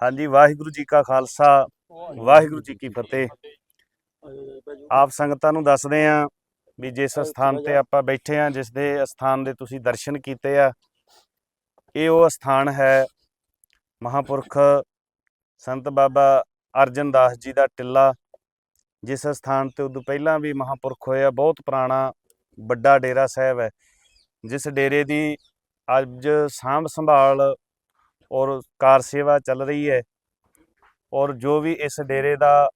ਹਾਂਜੀ ਵਾਹਿਗੁਰੂ ਜੀ ਕਾ ਖਾਲਸਾ ਵਾਹਿਗੁਰੂ ਜੀ ਕੀ ਫਤਿਹ। ਆਪ ਸੰਗਤਾਂ ਨੂੰ ਦੱਸਦੇ ਆਂ ਵੀ ਜਿਸ ਸਥਾਨ ਤੇ ਆਪਾਂ ਬੈਠੇ ਆਂ ਜਿਸ ਦੇ ਸਥਾਨ ਦੇ ਤੁਸੀਂ ਦਰਸ਼ਨ ਕੀਤੇ ਆ ਇਹ ਉਹ ਸਥਾਨ ਹੈ ਮਹਾਪੁਰਖ ਸੰਤ ਬਾਬਾ ਅਰਜਨ ਦਾਸ ਜੀ ਦਾ ਟਿੱਲਾ ਜਿਸ ਸਥਾਨ ਤੇ ਉਦੋਂ ਪਹਿਲਾਂ ਵੀ ਮਹਾਪੁਰਖ ਹੋਇਆ ਬਹੁਤ ਪੁਰਾਣਾ ਵੱਡਾ ਡੇਰਾ ਸਾਹਿਬ ਹੈ ਜਿਸ ਡੇਰੇ ਦੀ ਅੱਜ ਸਾਂਭ ਸੰਭਾਲ ਔਰ ਕਾਰ ਸੇਵਾ ਚੱਲ ਰਹੀ ਹੈ। ਔਰ ਜੋ ਵੀ ਇਸ ਡੇਰੇ ਦਾ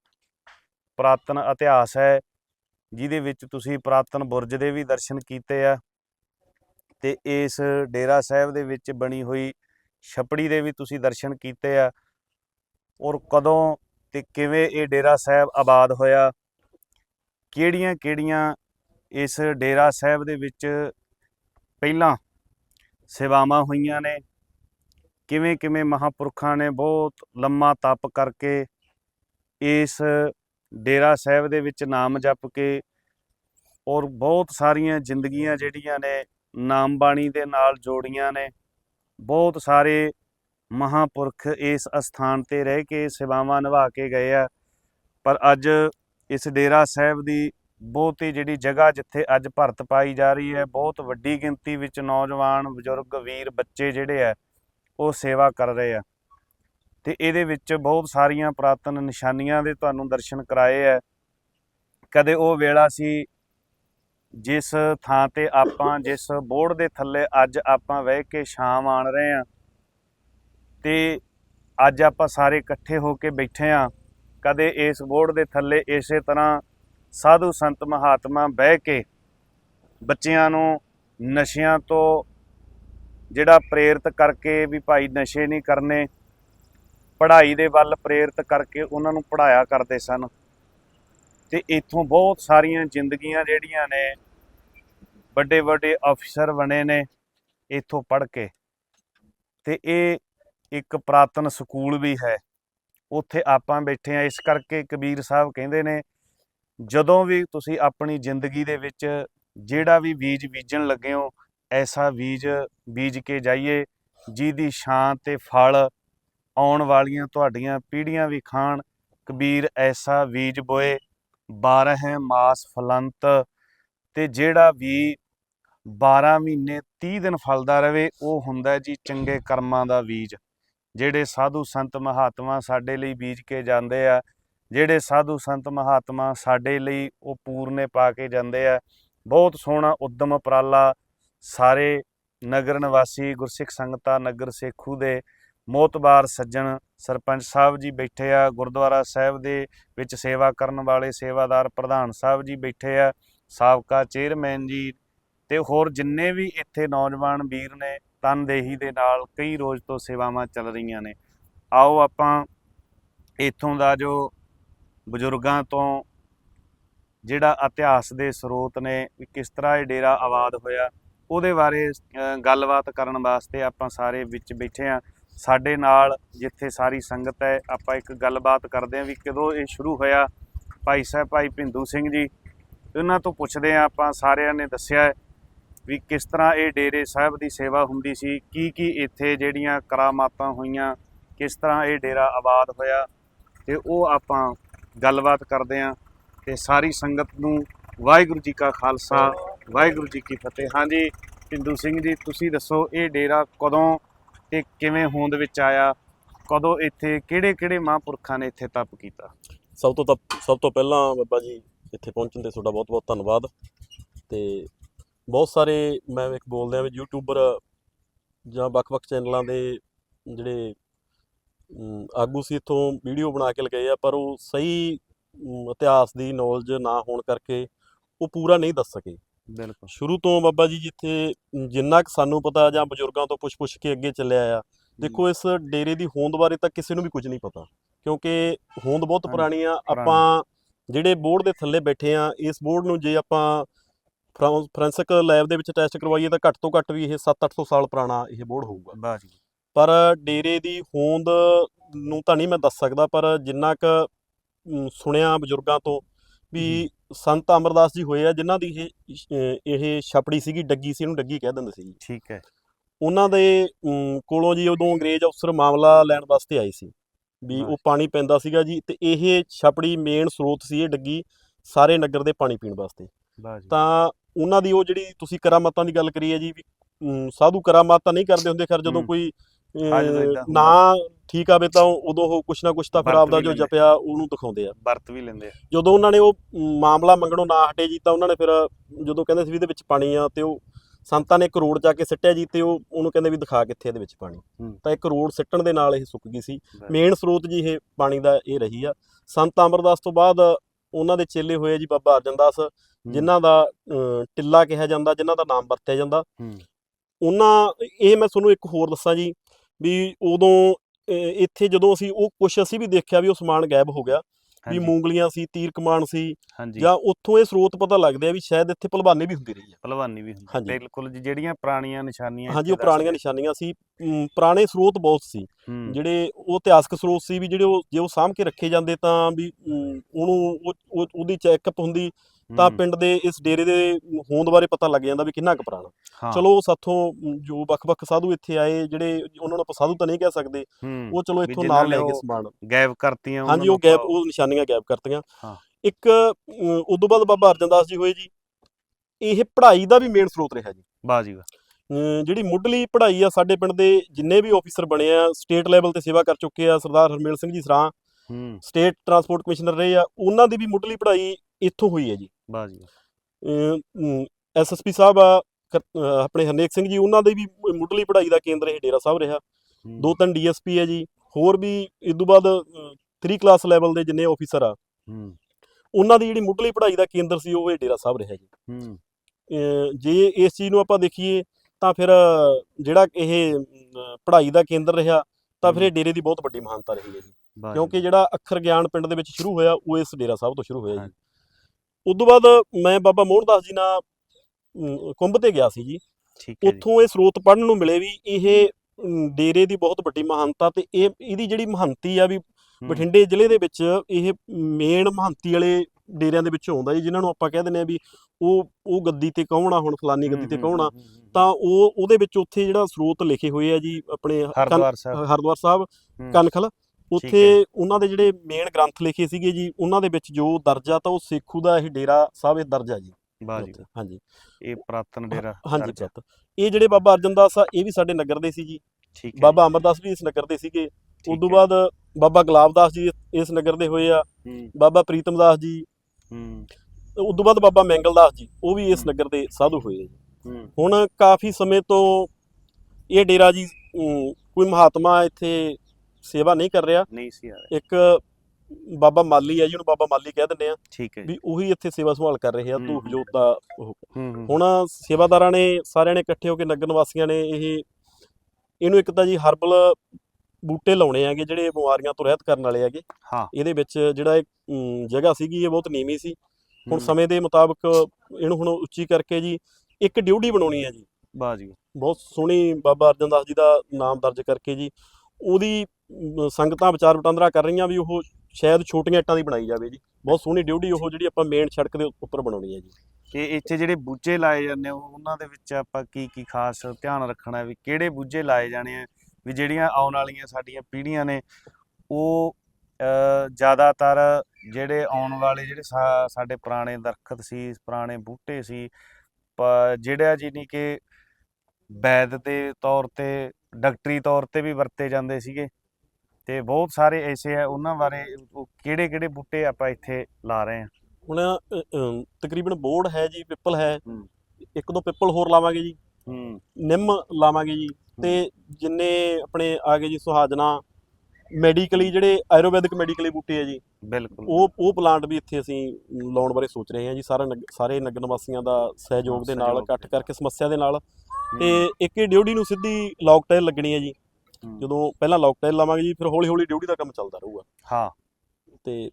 ਪੁਰਾਤਨ ਇਤਿਹਾਸ ਹੈ, ਜਿਹਦੇ ਵਿੱਚ ਤੁਸੀਂ ਪੁਰਾਤਨ ਬੁਰਜ ਦੇ ਵੀ ਦਰਸ਼ਨ ਕੀਤੇ ਆ ਤੇ ਇਸ ਡੇਰਾ ਸਾਹਿਬ ਦੇ ਵਿੱਚ ਬਣੀ ਹੋਈ ਛਪੜੀ ਦੇ ਵੀ ਤੁਸੀਂ ਦਰਸ਼ਨ ਕੀਤੇ ਆ। ਔਰ ਕਦੋਂ ਤੇ ਕਿਵੇਂ ਇਹ ਡੇਰਾ ਸਾਹਿਬ ਆਬਾਦ ਹੋਇਆ? ਕਿਹੜੀਆਂ ਕਿਹੜੀਆਂ ਇਸ ਡੇਰਾ ਸਾਹਿਬ ਦੇ ਵਿੱਚ ਪਹਿਲਾਂ ਸੇਵਾਵਾਂ ਹੋਈਆਂ ਨੇ? ਕਿਵੇਂ ਕਿਵੇਂ ਮਹਾਪੁਰਖਾਂ ਨੇ ਬਹੁਤ ਲੰਮਾ ਤਪ ਕਰਕੇ ਇਸ ਡੇਰਾ ਸਾਹਿਬ ਦੇ ਵਿੱਚ ਨਾਮ ਜਪ ਕੇ ਔਰ ਬਹੁਤ ਸਾਰੀਆਂ ਜ਼ਿੰਦਗੀਆਂ ਜਿਹੜੀਆਂ ਨੇ ਨਾਮ ਬਾਣੀ ਦੇ ਨਾਲ ਜੋੜੀਆਂ ਨੇ, ਬਹੁਤ ਸਾਰੇ ਮਹਾਪੁਰਖ ਇਸ ਅਸਥਾਨ ਤੇ ਰਹਿ ਕੇ ਸੇਵਾਵਾਂ ਨਿਭਾ ਕੇ ਗਏ ਆ। ਪਰ ਅੱਜ ਇਸ ਡੇਰਾ ਸਾਹਿਬ ਦੀ ਬਹੁਤੀ ਜਿਹੜੀ ਜਗ੍ਹਾ ਜਿੱਥੇ ਅੱਜ ਭਰਤ ਪਾਈ ਜਾ ਰਹੀ ਹੈ, ਬਹੁਤ ਵੱਡੀ ਗਿਣਤੀ ਵਿੱਚ ਨੌਜਵਾਨ, ਬਜ਼ੁਰਗ, ਵੀਰ, ਬੱਚੇ ਜਿਹੜੇ ਆ ਉਹ ਸੇਵਾ ਕਰ ਰਹੇ ਆ। ਤੇ ਇਹਦੇ ਵਿੱਚ ਬਹੁਤ ਸਾਰੀਆਂ ਪੁਰਾਤਨ ਨਿਸ਼ਾਨੀਆਂ ਦੇ ਤੁਹਾਨੂੰ ਦਰਸ਼ਨ ਕਰਾਏ ਆ। ਕਦੇ ਉਹ ਵੇਲਾ ਸੀ ਜਿਸ ਥਾਂ ਤੇ ਆਪਾਂ, ਜਿਸ ਬੋਰਡ ਦੇ ਥੱਲੇ ਅੱਜ ਆਪਾਂ ਬਹਿ ਕੇ ਸ਼ਾਮ ਆਣ ਰਹੇ ਆ। ਤੇ ਅੱਜ ਆਪਾਂ ਸਾਰੇ ਇਕੱਠੇ ਹੋ ਕੇ ਬੈਠੇ ਆ। ਕਦੇ ਇਸ ਬੋਰਡ ਦੇ ਥੱਲੇ ਇਸੇ ਤਰ੍ਹਾਂ ਸਾਧੂ ਸੰਤ ਮਹਾਤਮਾ ਬਹਿ ਕੇ ਬੱਚਿਆਂ ਨੂੰ ਨਸ਼ਿਆਂ ਤੋਂ ਜਿਹੜਾ ਪ੍ਰੇਰਿਤ ਕਰਕੇ ਵੀ ਭਾਈ ਨਸ਼ੇ ਨਹੀਂ ਕਰਨੇ, ਪੜ੍ਹਾਈ ਦੇ ਵੱਲ ਪ੍ਰੇਰਿਤ ਕਰਕੇ ਉਹਨਾਂ ਨੂੰ ਪੜਾਇਆ ਕਰਦੇ ਸਨ। ਤੇ ਇੱਥੋਂ ਬਹੁਤ ਸਾਰੀਆਂ ਜ਼ਿੰਦਗੀਆਂ ਜਿਹੜੀਆਂ ਨੇ ਵੱਡੇ ਵੱਡੇ ਅਫਸਰ ਬਣੇ ਨੇ ਇੱਥੋਂ ਪੜ੍ਹ ਕੇ। ਤੇ ਇਹ ਇੱਕ ਪ੍ਰਾਤਨ ਸਕੂਲ ਵੀ ਹੈ। ਉੱਥੇ ਆਪਾਂ ਬੈਠੇ ਆ ਇਸ ਕਰਕੇ ਕਬੀਰ ਸਾਹਿਬ ਕਹਿੰਦੇ ਨੇ, ਜਦੋਂ ਵੀ ਤੁਸੀਂ ਆਪਣੀ ਜ਼ਿੰਦਗੀ ਦੇ ਵਿੱਚ ਜਿਹੜਾ ਵੀ ਬੀਜ ਬੀਜਣ ਲੱਗੇ ਹੋ ਐਸਾ ਬੀਜ ਬੀਜ ਕੇ ਜਾਈਏ ਜਿਹਦੀ ਛਾਂ ਤੇ ਫਲ ਆਉਣ ਵਾਲੀਆਂ ਤੁਹਾਡੀਆਂ ਪੀੜ੍ਹੀਆਂ ਵੀ ਖਾਣ। ਕਬੀਰ, ਐਸਾ ਬੀਜ ਬੋਏ 12 ਮਾਸ ਫਲੰਤ ਤੇ ਜਿਹੜਾ ਵੀ 12 ਮਹੀਨੇ 30 ਦਿਨ ਫਲਦਾ ਰਵੇ, ਉਹ ਹੁੰਦਾ ਜੀ ਚੰਗੇ ਕਰਮਾਂ ਦਾ ਬੀਜ। ਜਿਹੜੇ ਸਾਧੂ ਸੰਤ ਮਹਾਤਮਾ ਸਾਡੇ ਲਈ ਬੀਜ ਕੇ ਜਾਂਦੇ ਆ, ਜਿਹੜੇ ਸਾਧੂ ਸੰਤ ਮਹਾਤਮਾ ਸਾਡੇ ਲਈ ਉਹ ਪੂਰਨੇ ਪਾ ਕੇ ਜਾਂਦੇ ਆ। ਬਹੁਤ ਸੋਹਣਾ, ਉਦਮ ਉਪਰਾਲਾ ਸਾਰੇ ਨਗਰ ਨਿਵਾਸੀ ਗੁਰਸਿੱਖ ਸੰਗਤਾਂ, ਨਗਰ ਸੇਖੂ ਦੇ ਮੋਤਬਾਰ ਸੱਜਣ ਸਰਪੰਚ ਸਾਹਿਬ ਜੀ ਬੈਠੇ ਆ, ਗੁਰਦੁਆਰਾ ਸਾਹਿਬ ਦੇ ਵਿੱਚ ਸੇਵਾ ਕਰਨ ਵਾਲੇ ਸੇਵਾਦਾਰ ਪ੍ਰਧਾਨ ਸਾਹਿਬ ਜੀ ਬੈਠੇ ਆ, ਸਾਬਕਾ ਚੇਅਰਮੈਨ ਜੀ ਤੇ ਹੋਰ ਜਿੰਨੇ ਵੀ ਇੱਥੇ ਨੌਜਵਾਨ ਵੀਰ ਨੇ ਤਨਦੇਹੀ ਦੇ ਨਾਲ ਕਈ ਰੋਜ਼ ਤੋਂ ਸੇਵਾਵਾਂ ਚੱਲ ਰਹੀਆਂ ਨੇ। ਆਓ ਆਪਾਂ ਇੱਥੋਂ ਦਾ ਜੋ ਬਜ਼ੁਰਗਾਂ ਤੋਂ ਜਿਹੜਾ ਇਤਿਹਾਸ ਦੇ ਸਰੋਤ ਨੇ, ਵੀ ਕਿਸ ਤਰ੍ਹਾਂ ਇਹ ਡੇਰਾ ਆਬਾਦ ਹੋਇਆ ਉਹਦੇ ਬਾਰੇ ਗੱਲਬਾਤ ਕਰਨ ਵਾਸਤੇ ਆਪਾਂ ਸਾਰੇ ਵਿੱਚ ਬੈਠੇ ਆ ਸਾਡੇ ਨਾਲ ਜਿੱਥੇ ਸਾਰੀ ਸੰਗਤ ਹੈ, ਆਪਾਂ ਇੱਕ ਗੱਲਬਾਤ ਕਰਦੇ ਆ ਵੀ ਕਦੋਂ ਇਹ ਸ਼ੁਰੂ ਹੋਇਆ। ਭਾਈ ਸਾਹਿਬ, ਭਾਈ ਭਿੰਦੂ ਸਿੰਘ ਜੀ ਉਹਨਾਂ ਤੋਂ ਪੁੱਛਦੇ ਆ ਆਪਾਂ, ਸਾਰਿਆਂ ਨੇ ਦੱਸਿਆ ਵੀ ਕਿਸ ਤਰ੍ਹਾਂ ਇਹ ਡੇਰੇ ਸਾਹਿਬ ਦੀ ਸੇਵਾ ਹੁੰਦੀ ਸੀ ਕੀ ਕੀ ਇੱਥੇ ਜਿਹੜੀਆਂ ਕਰਾਮਾਤਾਂ ਹੋਈਆਂ, ਕਿਸ ਤਰ੍ਹਾਂ ਇਹ ਡੇਰਾ ਆਬਾਦ ਹੋਇਆ। ਤੇ ਉਹ ਆਪਾਂ ਗੱਲਬਾਤ ਕਰਦੇ ਆ ਤੇ ਸਾਰੀ ਸੰਗਤ ਨੂੰ ਵਾਹਿਗੁਰੂ ਜੀ ਕਾ ਖਾਲਸਾ ਵਾਹਿਗੁਰੂ ਜੀ ਕੀ ਫਤਿਹ। ਹਾਂਜੀ ਭਿੰਦੂ ਸਿੰਘ ਜੀ, ਤੁਸੀਂ ਦੱਸੋ ਇਹ ਡੇਰਾ ਕਦੋਂ ਤੇ ਕਿਵੇਂ ਹੋਂਦ ਵਿੱਚ ਆਇਆ? ਕਦੋਂ ਇੱਥੇ ਕਿਹੜੇ ਕਿਹੜੇ ਮਹਾਂਪੁਰਖਾਂ ਨੇ ਇੱਥੇ ਤਪ ਕੀਤਾ? ਸਭ ਤੋਂ ਤਾਂ, ਸਭ ਤੋਂ ਪਹਿਲਾਂ ਬਾਬਾ ਜੀ, ਇੱਥੇ ਪਹੁੰਚਣ ਤੇ ਤੁਹਾਡਾ ਬਹੁਤ ਬਹੁਤ ਧੰਨਵਾਦ। ਤੇ ਬਹੁਤ ਸਾਰੇ, ਮੈਂ ਇੱਕ ਬੋਲਦੇ ਆ ਵੀ ਯੂਟਿਊਬਰ ਜਾਂ ਵੱਖ-ਵੱਖ ਚੈਨਲਾਂ ਦੇ ਜਿਹੜੇ ਆਗੂ ਸੀ, ਇੱਥੋਂ ਵੀਡੀਓ ਬਣਾ ਕੇ ਲਗਾਏ ਆ, ਪਰ ਉਹ ਸਹੀ ਇਤਿਹਾਸ ਦੀ ਨੌਲੇਜ ਨਾ ਹੋਣ ਕਰਕੇ ਉਹ ਪੂਰਾ ਨਹੀਂ ਦੱਸ ਸਕੇ। ਬਿਲਕੁਲ। ਸ਼ੁਰੂ ਤੋਂ ਬਾਬਾ ਜੀ ਜਿੱਥੇ ਜਿੰਨਾ ਕੁ ਸਾਨੂੰ ਪਤਾ ਜਾਂ ਬਜ਼ੁਰਗਾਂ ਤੋਂ ਪੁੱਛ-ਪੁੱਛ ਕੇ ਅੱਗੇ ਚੱਲਿਆ ਆ ਦੇਖੋ ਇਸ ਡੇਰੇ ਦੀ ਹੋਂਦ ਬਾਰੇ ਤਾਂ ਕਿਸੇ ਨੂੰ ਵੀ ਕੁਝ ਨਹੀਂ ਪਤਾ। ਕਿਉਂਕਿ ਹੋਂਦ ਬਹੁਤ ਪੁਰਾਣੀ ਆ। ਆਪਾਂ ਜਿਹੜੇ ਬੋਰਡ ਦੇ ਥੱਲੇ ਬੈਠੇ ਆ ਇਸ ਬੋਰਡ ਨੂੰ ਜੇ ਆਪਾਂ ਫੋਰੈਂਸਿਕ ਲੈਬ ਦੇ ਵਿੱਚ ਟੈਸਟ ਕਰਵਾਈਏ ਤਾਂ ਘੱਟ ਤੋਂ ਘੱਟ ਵੀ ਇਹ 7-800 ਸਾਲ ਪੁਰਾਣਾ ਇਹ ਬੋਰਡ ਹੋਊਗਾ। ਵਾਹ ਜੀ। ਪਰ ਡੇਰੇ ਦੀ ਹੋਂਦ ਨੂੰ ਤਾਂ ਨਹੀਂ ਮੈਂ ਦੱਸ ਸਕਦਾ ਪਰ ਜਿੰਨਾ ਕੁ ਸੁਣਿਆ ਬਜ਼ੁਰਗਾਂ ਤੋਂ ਵੀ ਸੰਤ ਅਮਰਦਾਸ ਜੀ ਹੋਏ ਆ ਜਿਨ੍ਹਾਂ ਦੀ ਇਹ ਛਪੜੀ ਸੀਗੀ ਡੱਗੀ ਸੀ ਇਹਨੂੰ ਡੱਗੀ ਕਹਿ ਦਿੰਦੇ ਸੀ ਜੀ। ਠੀਕ ਹੈ ਉਹਨਾਂ ਦੇ ਕੋਲੋਂ ਜੀ ਉਦੋਂ ਅੰਗਰੇਜ਼ ਅਫਸਰ ਮਾਮਲਾ ਲੈਣ ਵਾਸਤੇ ਆਏ ਸੀ ਵੀ ਉਹ। ਪਾਣੀ ਪੈਂਦਾ ਸੀਗਾ ਜੀ ਤੇ ਇਹ ਛਪੜੀ ਮੇਨ ਸਰੋਤ ਸੀ ਇਹ ਡੱਗੀ ਸਾਰੇ ਨਗਰ ਦੇ ਪਾਣੀ ਪੀਣ ਵਾਸਤੇ ਤਾਂ ਉਹਨਾਂ ਦੀ ਉਹ ਜਿਹੜੀ ਤੁਸੀਂ ਕਰਾਮਾਤਾਂ ਦੀ ਗੱਲ ਕਰੀ ਹੈ ਜੀ ਵੀ ਸਾਧੂ ਕਰਾਮਾਤ ਨਹੀਂ ਕਰਦੇ ਹੁੰਦੇ ਖਰ ਜਦੋਂ। ਕੋਈ। ਨਾ ਠੀਕ ਆਵੇ ਤਾਂ ਉਹ- ਉਦੋਂ ਉਹ ਕੁਛ ਨਾ ਕੁਛ ਤਾਂ ਫਿਰ ਵਰਤ ਆਪਦਾ ਵੀ ਜੋ ਲੈਂਦੇ। ਜਪਿਆ ਉਹਨੂੰ ਦਿਖਾਉਂਦੇ ਆ। ਵਰਤ ਵੀ ਲੈਂਦੇ ਆ। ਜਦੋਂ ਉਹਨਾਂ ਨੇ ਉਹ ਮਾਮਲਾ ਮੰਗਣੋਂ ਨਾ ਹਟੇ ਜੀ ਤਾਂ ਉਹਨਾਂ ਨੇ ਫਿਰ ਜਦੋਂ ਕਹਿੰਦੇ ਸੀ ਵੀ ਇਹਦੇ ਵਿੱਚ ਪਾਣੀ ਆ ਤੇ ਉਹ ਸੰਤਾਂ ਨੇ ਇੱਕ ਰੋਡ ਜਾ ਕੇ ਸਿੱਟਿਆ ਜੀ ਤੇ ਉਹ ਉਹਨੂੰ ਕਹਿੰਦੇ ਵੀ ਦਿਖਾ ਕਿੱਥੇ ਇਹਦੇ ਵਿੱਚ ਪਾਣੀ। ਹੂੰ। ਤਾਂ ਇੱਕ ਰੋਡ ਸਿੱਟਣ ਦੇ ਨਾਲ ਇਹ ਸੁੱਕ ਗਈ ਸੀ। ਮੇਨ ਸਰੋਤ ਜੀ ਇਹ ਪਾਣੀ ਦਾ ਇਹ ਰਹੀ ਆ। ਸੰਤ ਅਮਰਦਾਸ ਤੋਂ ਬਾਅਦ ਉਹਨਾਂ ਦੇ ਚੇਲੇ ਹੋਏ ਜੀ ਬਾਬਾ ਅਰਜਨ ਦਾਸ ਜਿਨ੍ਹਾਂ ਦਾ ਅ, ਟਿੱਲਾ ਕਿਹਾ ਜਾਂਦਾ ਜਿਨ੍ਹਾਂ ਦਾ ਨਾਮ ਵਰਤਿਆ ਜਾਂਦਾ। ਹੂੰ, ਉਹਨਾਂ ਇਹ ਮੈਂ ਤੁਹਾਨੂੰ ਇੱਕ ਹੋਰ ਦੱਸਾਂ ਜੀ ਵੀ ਉਦੋਂ ਇੱਥੇ ਜਦੋਂ ਅਸੀਂ ਉਹ ਕੁਛ ਅਸੀਂ ਵੀ ਦੇਖਿਆ ਵੀ ਉਹ ਸਮਾਨ ਗਾਇਬ ਹੋ ਗਿਆ ਵੀ ਮੂੰਗਲੀਆਂ ਸੀ ਤੀਰ ਕਮਾਨ ਸੀ ਜਾਂ ਉੱਥੋਂ ਇਹ ਸਰੋਤ ਪਤਾ ਲੱਗਦੇ ਆ ਵੀ ਸ਼ਾਇਦ ਇੱਥੇ ਭਲਵਾਨੀ ਵੀ ਹੁੰਦੀ ਰਹੀ ਹੈ ਭਲਵਾਨੀ ਵੀ ਹੁੰਦੀ। ਬਿਲਕੁਲ ਜਿਹੜੀਆਂ ਪੁਰਾਣੀਆਂ ਨਿਸ਼ਾਨੀਆਂ ਹਾਂਜੀ ਉਹ ਪੁਰਾਣੀਆਂ ਨਿਸ਼ਾਨੀਆਂ ਸੀ ਪੁਰਾਣੇ ਸਰੋਤ ਬਹੁਤ ਸੀ। ਜਿਹੜੇ ਉਹ ਇਤਿਹਾਸਕ ਸਰੋਤ ਸੀ ਵੀ ਜਿਹੜੇ ਉਹ ਜੇ ਉਹ ਸਾਂਭ ਕੇ ਰੱਖੇ ਜਾਂਦੇ ਤਾਂ ਵੀ ਉਹਨੂੰ ਉਹ- ਉਹ- ਉਹਦੀ ਚੈੱਕਅਪ ਹੁੰਦੀ ਤਾਂ ਪਿੰਡ ਦੇ ਇਸ ਡੇਰੇ ਦੇ ਹੋਂਦ ਬਾਰੇ ਪਤਾ ਲੱਗ ਜਾਂਦਾ ਵੀ ਕਿੰਨਾ ਕੁ ਪੁਰਾਣਾ। ਚਲੋ ਸਾਥੋਂ ਜੋ ਵੱਖ-ਵੱਖ ਸਾਧੂ ਇੱਥੇ ਆਏ ਜਿਹੜੇ ਉਹਨਾਂ ਨੂੰ ਆਪਾਂ ਸਾਧੂ ਤਾਂ ਨਹੀਂ ਕਹਿ ਸਕਦੇ ਉਹ ਚਲੋ ਇੱਥੋਂ ਨਾਲ ਲੈ ਕੇ ਸਮਾਨ ਗਾਇਬ ਕਰਤੀਆਂ ਹਾਂਜੀ ਉਹ ਗੈਪ ਉਹ ਨਿਸ਼ਾਨੀਆਂ ਗੈਪ ਕਰਤੀਆਂ। ਇੱਕ ਉਦੋਂ ਬਾਅਦ ਬਾਬਾ ਅਰਜਨ ਦਾਸ ਜੀ ਹੋਏ ਜੀ। ਇਹ ਪੜ੍ਹਾਈ ਦਾ ਵੀ ਮੇਨ ਸਰੋਤ ਰਿਹਾ ਜੀ। ਬਾਜੀ ਵਾ ਅਮ, ਜਿਹੜੀ ਮੁੱਢਲੀ ਪੜ੍ਹਾਈ ਆ ਸਾਡੇ ਪਿੰਡ ਦੇ ਜਿੰਨੇ ਵੀ ਆਫੀਸਰ ਬਣੇ ਆ ਸਟੇਟ ਲੈਵਲ ਤੇ ਸੇਵਾ ਕਰ ਚੁੱਕੇ ਆ ਸਰਦਾਰ ਹਰਮੇਲ ਸਿੰਘ ਜੀ ਸਰਾਂ ਸਟੇਟ ਟਰਾਂਸਪੋਰਟ ਕਮਿਸ਼ਨਰ ਰਹੇ ਆ ਉਹਨਾਂ ਦੀ ਵੀ ਮੁੱਢਲੀ ਪੜ੍ਹਾਈ ਇੱਥੋਂ ਹੋਈ ਹੈ ਜੀ। ਐਸਐਸਪੀ ਸਾਹਿਬ ਆ ਕਰ- ਅਹ ਆਪਣੇ ਹਰਨੇਕ ਸਿੰਘ ਜੀ ਉਹਨਾਂ ਦੀ ਵੀ ਮੁੱਢਲੀ ਪੜ੍ਹਾਈ ਦਾ ਕੇਂਦਰ ਇਹ ਡੇਰਾ ਸਾਹਿਬ ਰਿਹਾ। ਦੋ ਤਿੰਨ ਡੀਐਸਪੀ ਹੈ ਜੀ। ਹੋਰ ਵੀ ਇਸ ਤੋਂ ਬਾਅਦ 3 ਕਲਾਸ ਲੈਵਲ ਦੇ ਜਿੰਨੇ ਆਫੀਸਰ ਆ ਹੂੰ। ਉਹਨਾਂ ਦੀ ਜਿਹੜੀ ਮੁੱਢਲੀ ਪੜ੍ਹਾਈ ਦਾ ਕੇਂਦਰ ਸੀ ਉਹ ਇਹ ਡੇਰਾ ਸਾਹਿਬ ਰਿਹਾ ਜੀ। ਹੂੰ। ਅਹ ਜੇ ਇਸ ਚੀਜ਼ ਨੂੰ ਆਪਾਂ ਦੇਖੀਏ ਤਾਂ ਫਿਰ ਜਿਹੜਾ ਇਹ ਅਮ, ਪੜ੍ਹਾਈ ਦਾ ਕੇਂਦਰ ਰਿਹਾ ਤਾਂ ਫਿਰ ਇਹ ਡੇਰੇ ਦੀ ਬਹੁਤ ਵੱਡੀ ਮਹਾਨਤਾ ਰਹੀ ਹੈ ਜੀ। ਕਿਉਂਕਿ ਜਿਹੜਾ ਅੱਖਰ ਗਿਆਨ ਪਿੰਡ ਦੇ ਵਿੱਚ ਸ਼ੁਰੂ ਹੋਇਆ ਉਹ ਇਸ ਡੇਰਾ ਸਾਹਿਬ ਤੋਂ ਸ਼ੁਰੂ ਹੋਇਆ ਜੀ। ਹਾਂਜੀ। ਤੋਂ ਬਾਅਦ ਮੈਂ ਬਾਬਾ ਮੋਹਨ ਦਾਸ ਜੀ ਨਾਲ ਕੁੰਭ ਤੇ ਗਿਆ ਸੀ ਜੀ। ਠੀਕ ਹੈ ਉੱਥੋਂ ਇਹ ਸਰੋਤ ਪੜਨ ਨੂੰ ਮਿਲੇ ਵੀ ਇਹ ਡੇਰੇ ਦੀ ਬਹੁਤ ਵੱਡੀ ਮਹਾਨਤਾ ਤੇ ਇਹ ਇਹਦੀ ਜਿਹੜੀ ਮਹੰਤੀ ਆ ਵੀ ਬਠਿੰਡੇ ਜ਼ਿਲ੍ਹੇ ਦੇ ਵਿੱਚ ਇਹ ਮੇਨ ਮਹੰਤੀ ਵਾਲੇ ਡੇਰਿਆਂ ਦੇ ਵਿੱਚੋਂ ਆਉਂਦਾ ਜੀ ਜਿਨ੍ਹਾਂ ਨੂੰ ਆਪਾਂ ਕਹਿ ਦਿੰਦੇ ਆ ਵੀ ਉਹ ਉਹ ਗੱਦੀ ਤੇ ਕੌਣ ਆ ਹੁਣ ਫਲਾਨੀ ਗੱਦੀ ਤੇ ਕੌਣ ਆ ਤਾਂ ਉਹ ਉਹਦੇ ਵਿੱਚ ਉੱਥੇ ਜਿਹੜਾ ਸਰੋਤ ਲਿਖੇ ਹੋਏ ਆ ਜੀ ਆਪਣੇ ਹਰਦੁਆਰ ਸਾਹਿਬ। ਕਨਖਲ। ਉੱਥੇ ਉਹਨਾਂ ਦੇ ਜਿਹੜੇ ਮੇਨ ਗ੍ਰੰਥ ਲਿਖੇ ਸੀਗੇ ਜੀ ਉਹਨਾਂ ਦੇ ਵਿੱਚ ਜੋ ਦਰਜਾ ਤਾਂ ਉਹ ਸੇਖੂ ਦਾ ਇਹ ਡੇਰਾ ਸਾਹਿਬ ਇਹ ਦਰਜਾ ਜੀ। ਹਾਂਜੀ। ਇਹ ਪ੍ਰਾਤਨ ਡੇਰਾ ਹਾਂਜੀ ਦਰਜਾ। ਪੁੱਤ ਇਹ ਜਿਹੜੇ ਬਾਬਾ ਅਰਜਨ ਦਾਸ ਆ ਇਹ ਵੀ ਸਾਡੇ ਨਗਰ ਦੇ ਸੀ ਜੀ। ਠੀਕ ਹੈ ਬਾਬਾ ਅਮਰਦਾਸ ਵੀ ਇਸ ਨਗਰ ਦੇ ਸੀਗੇ। ਉਸ ਤੋਂ। ਬਾਅਦ ਬਾਬਾ ਗੁਲਾਬ ਦਾਸ ਜੀ ਇਸ ਨਗਰ ਦੇ ਹੋਏ ਆ। ਬਾਬਾ ਪ੍ਰੀਤਮ ਦਾਸ ਜੀ। ਹੂੰ। ਉਸ ਤੋਂ ਬਾਅਦ ਬਾਬਾ ਮੈਂਗਲ ਦਾਸ ਜੀ ਉਹ ਵੀ ਇਸ। ਨਗਰ ਦੇ ਸਾਧੂ ਹੋਏ ਆ ਜੀ। ਹੁਣ ਕਾਫੀ ਸਮੇਂ ਤੋਂ ਇਹ ਡੇਰਾ ਜੀ ਕੋਈ ਮਹਾਤਮਾ ਇੱਥੇ ਸੇਵਾ ਨਹੀਂ ਕਰ ਰਿਹਾ। ਨਹੀਂ ਸੀ ਆ ਰਿਹਾ। ਇੱਕ ਬਾਬਾ ਮਾਲੀ ਹੈ ਜੀ ਉਹਨੂੰ ਬਾਬਾ ਮਾਲੀ ਕਹਿ ਦਿੰਦੇ ਆ ਠੀਕ ਹੈ ਜੀ। ਵੀ ਉਹੀ ਇੱਥੇ ਸੇਵਾ ਸੰਭਾਲ ਕਰ ਰਹੇ ਆ ਹੂੰ, ਧੂਪ। ਜੋਤ ਦਾ ਉਹ। ਹੂੰ ਹੂੰ। ਹੁਣ ਸੇਵਾਦਾਰਾਂ ਨੇ ਸਾਰਿਆਂ ਨੇ ਇਕੱਠੇ ਹੋ ਕੇ ਨਗਰ ਨਿਵਾਸੀਆਂ ਨੇ ਇਹ ਇਹਨੂੰ ਇੱਕ ਤਾਂ ਜੀ ਹਰਬਲ ਬੂਟੇ ਲਾਉਣੇ ਆਗੇ ਜਿਹੜੇ ਬਿਮਾਰੀਆਂ ਤੋਂ ਰਹਿਤ ਕਰਨ ਵਾਲੇ ਆਗੇ ਹਾਂ। ਇਹਦੇ ਵਿੱਚ ਜਿਹੜਾ ਇਹ ਅਮ, ਜਗ੍ਹਾ ਸੀਗੀ ਇਹ ਬਹੁਤ ਨੀਵੀਂ ਸੀ। ਹੁਣ ਸਮੇਂ ਦੇ ਮੁਤਾਬਕ ਇਹਨੂੰ ਹੁਣ ਉੱਚੀ ਕਰਕੇ ਜੀ ਇੱਕ ਡਿਊਟੀ ਬਣਾਉਣੀ ਹੈ ਜੀ। ਬਾਜੀ। ਬਹੁਤ ਸੋਹਣੀ ਬਾਬਾ ਅਰਜਨ ਦਾਸ ਜੀ ਦਾ ਨਾਮ ਦਰਜ ਕਰਕੇ ਜੀ ਉਹਦੀ ਸੰਗਤਾਂ ਵਿਚਾਰ ਵਟਾਂਦਰਾ ਕਰ ਰਹੀਆਂ ਵੀ ਉਹ ਸ਼ਾਇਦ ਛੋਟੀਆਂ ਇੱਟਾਂ ਦੀ ਬਣਾਈ ਜਾਵੇ ਜੀ। ਬਹੁਤ ਸੋਹਣੀ ਡਿਊਟੀ ਉਹ ਜਿਹੜੀ ਆਪਾਂ ਮੇਨ ਸੜਕ ਦੇ ਉੱਪਰ ਬਣਾਉਣੀ ਹੈ ਜੀ। ਇਹ ਇੱਥੇ ਜਿਹੜੇ ਬੂਝੇ ਲਾਏ ਜਾਂਦੇ ਆ, ਉਹਨਾਂ ਦੇ ਵਿੱਚ ਆਪਾਂ ਕੀ ਕੀ ਖਾਸ ਧਿਆਨ ਰੱਖਣਾ ਹੈ ਵੀ ਕਿਹੜੇ ਬੂਝੇ ਲਾਏ ਜਾਣੇ ਆ, ਵੀ ਜਿਹੜੀਆਂ ਆਉਣ ਵਾਲੀਆਂ ਸਾਡੀਆਂ ਪੀੜ੍ਹੀਆਂ ਨੇ, ਉਹ ਜ਼ਿਆਦਾਤਰ ਜਿਹੜੇ ਆਉਣ ਵਾਲੇ ਜਿਹੜੇ ਸਾ- ਸਾਡੇ ਪੁਰਾਣੇ ਦਰਖਤ ਸੀ, ਪੁਰਾਣੇ ਬੂਟੇ ਸੀ, ਪ- ਜਿਹੜਾ ਜਿਹਨੀ ਕਿ ਵੈਦ ਦੇ ਤੌਰ ਤੇ ਡਾਕਟਰੀ ਤੌਰ ਤੇ ਵੀ ਵਰਤੇ ਜਾਂਦੇ ਸੀਗੇ ਤੇ ਬਹੁਤ ਸਾਰੇ ਐਸੇ ਆ ਉਹਨਾਂ ਬਾਰੇ ਕਿਹੜੇ ਕਿਹੜੇ ਬੂਟੇ ਆਪਾਂ ਇੱਥੇ ਲਾ ਰਹੇ ਹਾਂ? ਹੁਣ ਤਕਰੀਬਨ ਬੋਰਡ ਹੈ ਜੀ ਪਿੱਪਲ ਹੈ। ਇੱਕ ਦੋ ਪਿੱਪਲ ਹੋਰ ਲਾਵਾਂਗੇ ਜੀ। ਹੂੰ। ਨਿੰਮ ਲਾਵਾਂਗੇ ਜੀ ਤੇ ਜਿੰਨੇ ਆਪਣੇ ਆ ਗਏ ਜੀ ਸੁਹਾਜਣਾ ਮੈਡੀਕਲੀ ਜਿਹੜੇ ਆਯੁਰਵੈਦਿਕ ਮੈਡੀਕਲੀ ਬੂਟੇ ਆ ਜੀ ਬਿਲਕੁਲ। ਉਹ ਉਹ ਪਲਾਂਟ ਵੀ ਇੱਥੇ ਅਸੀਂ ਲਾਉਣ ਬਾਰੇ ਸੋਚ ਰਹੇ ਹਾਂ ਜੀ ਸਾਰਾ ਸਾਰੇ ਨਗਰ ਨਿਵਾਸੀਆਂ ਦਾ ਸਹਿਯੋਗ ਦੇ ਨਾਲ ਇਕੱਠ ਕਰਕੇ ਸਮੱਸਿਆ ਦੇ ਨਾਲ ਤੇ ਇੱਕ ਇਹ ਡਿਊਟੀ ਨੂੰ ਸਿੱਧੀ ਲੌਕ ਟਾਈਲ ਲੱਗਣੀ ਹੈ ਜੀ। ਹੂੰ। ਜਦੋਂ ਪਹਿਲਾਂ ਲੌਕ ਟਾਈਲ ਲਾਵਾਂਗੇ ਜੀ ਫਿਰ ਹੌਲੀ ਹੌਲੀ ਡਿਊਟੀ ਦਾ ਕੰਮ ਚੱਲਦਾ ਰਹੂਗਾ। ਹਾਂ। ਤੇ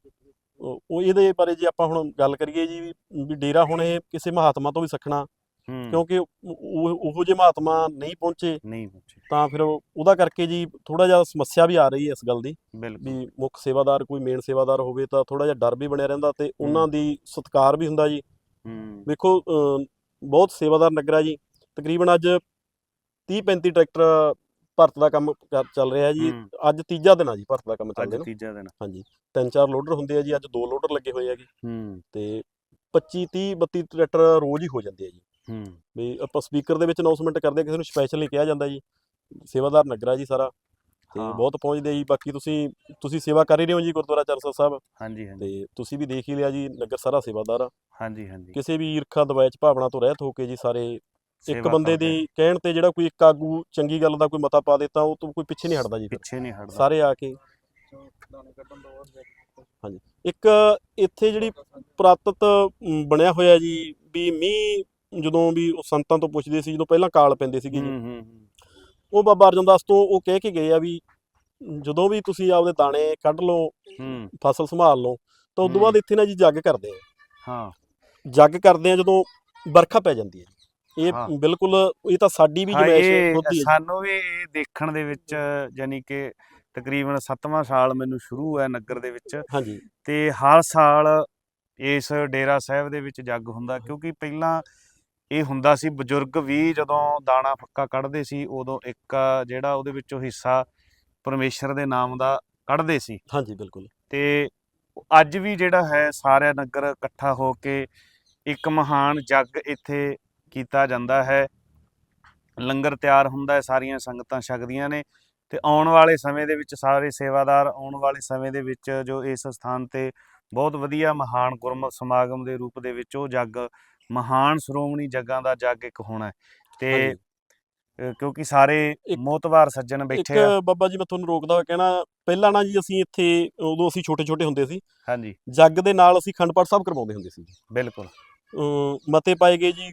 ਉਹ ਇਹਦੇ ਬਾਰੇ ਜੇ ਆਪਾਂ ਹੁਣ ਗੱਲ ਕਰੀਏ ਜੀ ਵੀ ਡੇਰਾ ਹੁਣ ਇਹ ਕਿਸੇ ਮਹਾਤਮਾ ਤੋਂ ਵੀ ਸਿੱਖਣਾ ਹੂੰ। ਕਿਉਂਕਿ ਉਹ ਜਿਹੇ ਮਹਾਤਮਾ ਨਹੀਂ ਪਹੁੰਚੇ ਨਹੀਂ ਪੁੱਛੇ ਤਾਂ ਫਿਰ ਉਹ- ਉਹਦਾ ਕਰਕੇ ਜੀ ਥੋੜਾ ਜਿਹਾ ਸਮੱਸਿਆ ਵੀ ਆ ਰਹੀ ਹੈ ਇਸ ਗੱਲ ਦੀ ਵੀ ਮੁੱਖ ਸੇਵਾਦਾਰ ਕੋਈ ਮੇਨ ਸੇਵਾਦਾਰ ਹੋਵੇ ਤਾਂ ਥੋੜਾ ਜਿਹਾ ਡਰ ਵੀ ਬਣਿਆ ਰਹਿੰਦਾ ਤੇ ਉਹਨਾਂ ਦੀ ਸਤਿਕਾਰ ਵੀ ਹੁੰਦਾ ਜੀ। ਹੂੰ। ਵੇਖੋ ਬਹੁਤ ਸੇਵਾਦਾਰ ਨਗਰ ਜੀ। ਤਕਰੀਬਨ ਅੱਜ 30 35 ਟਰੈਕਟਰ ਭਰਤ ਦਾ ਕੰਮ ਕਰ- ਚੱਲ ਰਿਹਾ ਜੀ। ਹੂੰ। ਅੱਜ ਤੀਜਾ ਦਿਨ ਆ ਜੀ ਭਰਤ ਦਾ ਕੰਮ ਅੱਜ ਚੱਲਦੇ ਨੂੰ। ਤੀਜਾ ਦਿਨ ਹਾਂਜੀ ਤਿੰਨ ਚਾਰ ਲੋਡਰ ਹੁੰਦੇ ਆ ਜੀ ਅੱਜ ਦੋ ਲੋਡਰ ਲੱਗੇ ਹੋਏ ਆ ਜੀ। ਹੂੰ। ਤੇ 25 30 32 ਟਰੈਕਟਰ ਰੋਜ਼ ਹੀ ਹੋ ਜਾਂਦੇ ਆ ਜੀ। ਹੂੰ। ਵੀ ਆਪਾਂ ਸਪੀਕਰ ਦੇ ਵਿੱਚ ਅਨਾਉਂਸਮੈਂਟ ਕਰਦੇ ਆ ਕਿਸੇ ਨੂੰ ਸਪੈਸ਼ਲ ਨਹੀਂ ਕਿਹਾ ਜਾਂਦਾ ਜੀ। ਸੇਵਾਦਾਰ ਨਗਰਾ ਜੀ ਸਾਰਾ। ਤੇ ਹਾਂ। ਬਹੁਤ ਪਹੁੰਚਦੇ ਆ ਜੀ। ਬਾਕੀ ਤੁਸੀਂ ਤੁਸੀਂ ਸੇਵਾ ਕਰ ਹੀ ਰਹੇ ਹੋ ਜੀ ਗੁਰਦੁਆਰਾ ਚਰਸਾ ਸਾਹਿਬ ਹਾਂਜੀ ਹਾਂਜੀ। ਤੇ ਤੁਸੀਂ ਵੀ ਦੇਖ ਹੀ ਲਿਆ ਜੀ ਨਗਰ ਸਾਰਾ ਸੇਵਾਦਾਰ ਆ। ਹਾਂਜੀ ਹਾਂਜੀ। ਕਿਸੇ ਵੀ ਈਰਖਾ ਦਬਾਇਚ ਭਾਵਨਾ ਤੋਂ ਰਹਿਤ ਹੋ ਕੇ ਜੀ ਸਾਰੇ ਇੱਕ ਬੰਦੇ ਦੀ ਕਹਿਣ ਤੇ ਜਿਹੜਾ ਕੋਈ ਇੱਕ ਆਗੂ ਚੰਗੀ ਗੱਲ ਦਾ ਕੋਈ ਮਤਾ ਪਾ ਦਿੱਤਾ ਉਹ ਤੋਂ ਕੋਈ ਪਿੱਛੇ ਨਹੀਂ ਹਟਦਾ ਜੀ ਫਿਰ। ਪਿੱਛੇ ਨਹੀਂ ਹਟਦਾ। ਸਾਰੇ ਆ ਕੇ। ਹਾਂਜੀ। ਇੱਕ ਇੱਥੇ ਜਿਹੜੀ ਪੁਰਾਤਤ ਅਮ, ਬਣਿਆ ਹੋਇਆ ਜੀ ਵੀ ਮੀਂਹ ਜਦੋਂ ਵੀ ਉਹ ਸੰਤਾਂ ਤੋਂ ਪੁੱਛਦੇ ਸੀ ਜਦੋਂ ਪਹਿਲਾਂ ਕਾਲ ਪੈਂਦੇ ਸੀਗੇ ਜੀ। ਹੂੰ ਹੂੰ ਹੂੰ। ਉਹ ਬਾਬਾ ਅਰਜਨ ਦਾਸ ਤੋਂ ਉਹ ਕਹਿ ਕੇ ਗਏ ਆ ਵੀ ਜਦੋਂ ਵੀ ਤੁਸੀਂ ਆਪਦੇ ਦਾਣੇ ਕੱਢ ਲਓ ਹੂੰ। ਫਸਲ ਸੰਭਾਲ ਲਓ ਤਾਂ ਉਦੋਂ ਹੂੰ। ਬਾਅਦ ਇੱਥੇ ਨਾ ਜੀ ਜੱਗ ਕਰਦੇ ਆ। ਹਾਂ। ਜੱਗ ਕਰਦੇ ਆ ਜਦੋਂ ਵਰਖਾ ਪੈ ਜਾਂਦੀ ਹੈ ਇਹ ਹਾਂ। ਬਿਲਕੁਲ ਇਹ ਤਾਂ ਸਾਡੀ ਵੀ ਹਾਂ, ਜਮੈਸ਼ ਇਹ ਹੈ। ਸਾਨੂੰ ਵੀ ਇਹ ਦੇਖਣ ਦੇ ਵਿੱਚ ਯਾਨੀ ਕਿ ਤਕਰੀਬਨ 7ਵਾਂ ਸਾਲ ਮੈਨੂੰ ਸ਼ੁਰੂ ਹੋਇਆ ਨਗਰ ਦੇ ਵਿੱਚ। ਹਾਂਜੀ। ਤੇ ਹਰ ਸਾਲ ਇਸ ਡੇਰਾ ਸਾਹਿਬ ਦੇ ਵਿੱਚ ਜੱਗ ਹੁੰਦਾ ਕਿਉਂਕਿ ਪਹਿਲਾਂ ਇਹ ਹੁੰਦਾ ਸੀ ਬਜ਼ੁਰਗ ਵੀ ਜਦੋਂ ਦਾਣਾ ਫੱਕਾ ਕੱਢਦੇ ਸੀ ਉਦੋਂ ਇੱਕ ਜਿਹੜਾ ਉਹਦੇ ਵਿੱਚੋਂ ਹਿੱਸਾ ਪਰਮੇਸ਼ਰ ਦੇ ਨਾਮ ਦਾ ਕੱਢਦੇ ਸੀ। ਹਾਂਜੀ ਬਿਲਕੁਲ। ਤੇ ਅੱਜ ਵੀ ਜਿਹੜਾ ਹੈ ਸਾਰਾ ਨਗਰ ਇਕੱਠਾ ਹੋ ਕੇ ਇੱਕ ਮਹਾਨ ਜੱਗ ਇੱਥੇ ਕੀਤਾ ਜਾਂਦਾ ਹੈ। ਲੰਗਰ ਤਿਆਰ ਹੁੰਦਾ ਹੈ ਸਾਰੀਆਂ ਸੰਗਤਾਂ ਛਕਦੀਆਂ ਨੇ ਤੇ ਆਉਣ ਵਾਲੇ ਸਮੇਂ ਦੇ ਵਿੱਚ ਸਾਰੇ ਸੇਵਾਦਾਰ ਆਉਣ ਵਾਲੇ ਸਮੇਂ ਦੇ ਵਿੱਚ ਜੋ ਇਸ ਸਥਾਨ ਤੇ ਬਹੁਤ ਵਧੀਆ ਮਹਾਨ ਗੁਰਮਤਿ ਸਮਾਗਮ ਦੇ ਰੂਪ ਦੇ ਵਿੱਚ ਉਹ ਜੱਗ ਮਹਾਨ ਸ਼੍ਰੋਮਣੀ ਜੱਗਾਂ ਦਾ ਜੱਗ ਇੱਕ ਹੋਣਾ ਤੇ ਕਿਉਂਕਿ ਸਾਰੇ ਇੱਕ- ਮੋਤਵਾਰ ਸੱਜਣ ਇੱਕ ਬੈਠੇ ਆ। ਬਾਬਾ ਜੀ ਮੈਂ ਤੁਹਾਨੂੰ ਰੋਕਦਾ ਹੋਇਆ ਕਹਿਣਾ ਪਹਿਲਾਂ ਨਾ ਜੀ ਅਸੀਂ ਇੱਥੇ ਉਦੋਂ ਅਸੀਂ ਛੋਟੇ ਛੋਟੇ ਹੁੰਦੇ ਸੀ। ਹਾਂਜੀ। ਜੱਗ ਦੇ ਨਾਲ ਅਸੀਂ ਖੰਡ ਪਾਠ ਸਾਹਿਬ ਕਰਵਾਉਂਦੇ ਹੁੰਦੇ ਸੀ। ਬਿਲਕੁਲ। ਮਤੇ ਪਾਏ ਗਏ ਜੀ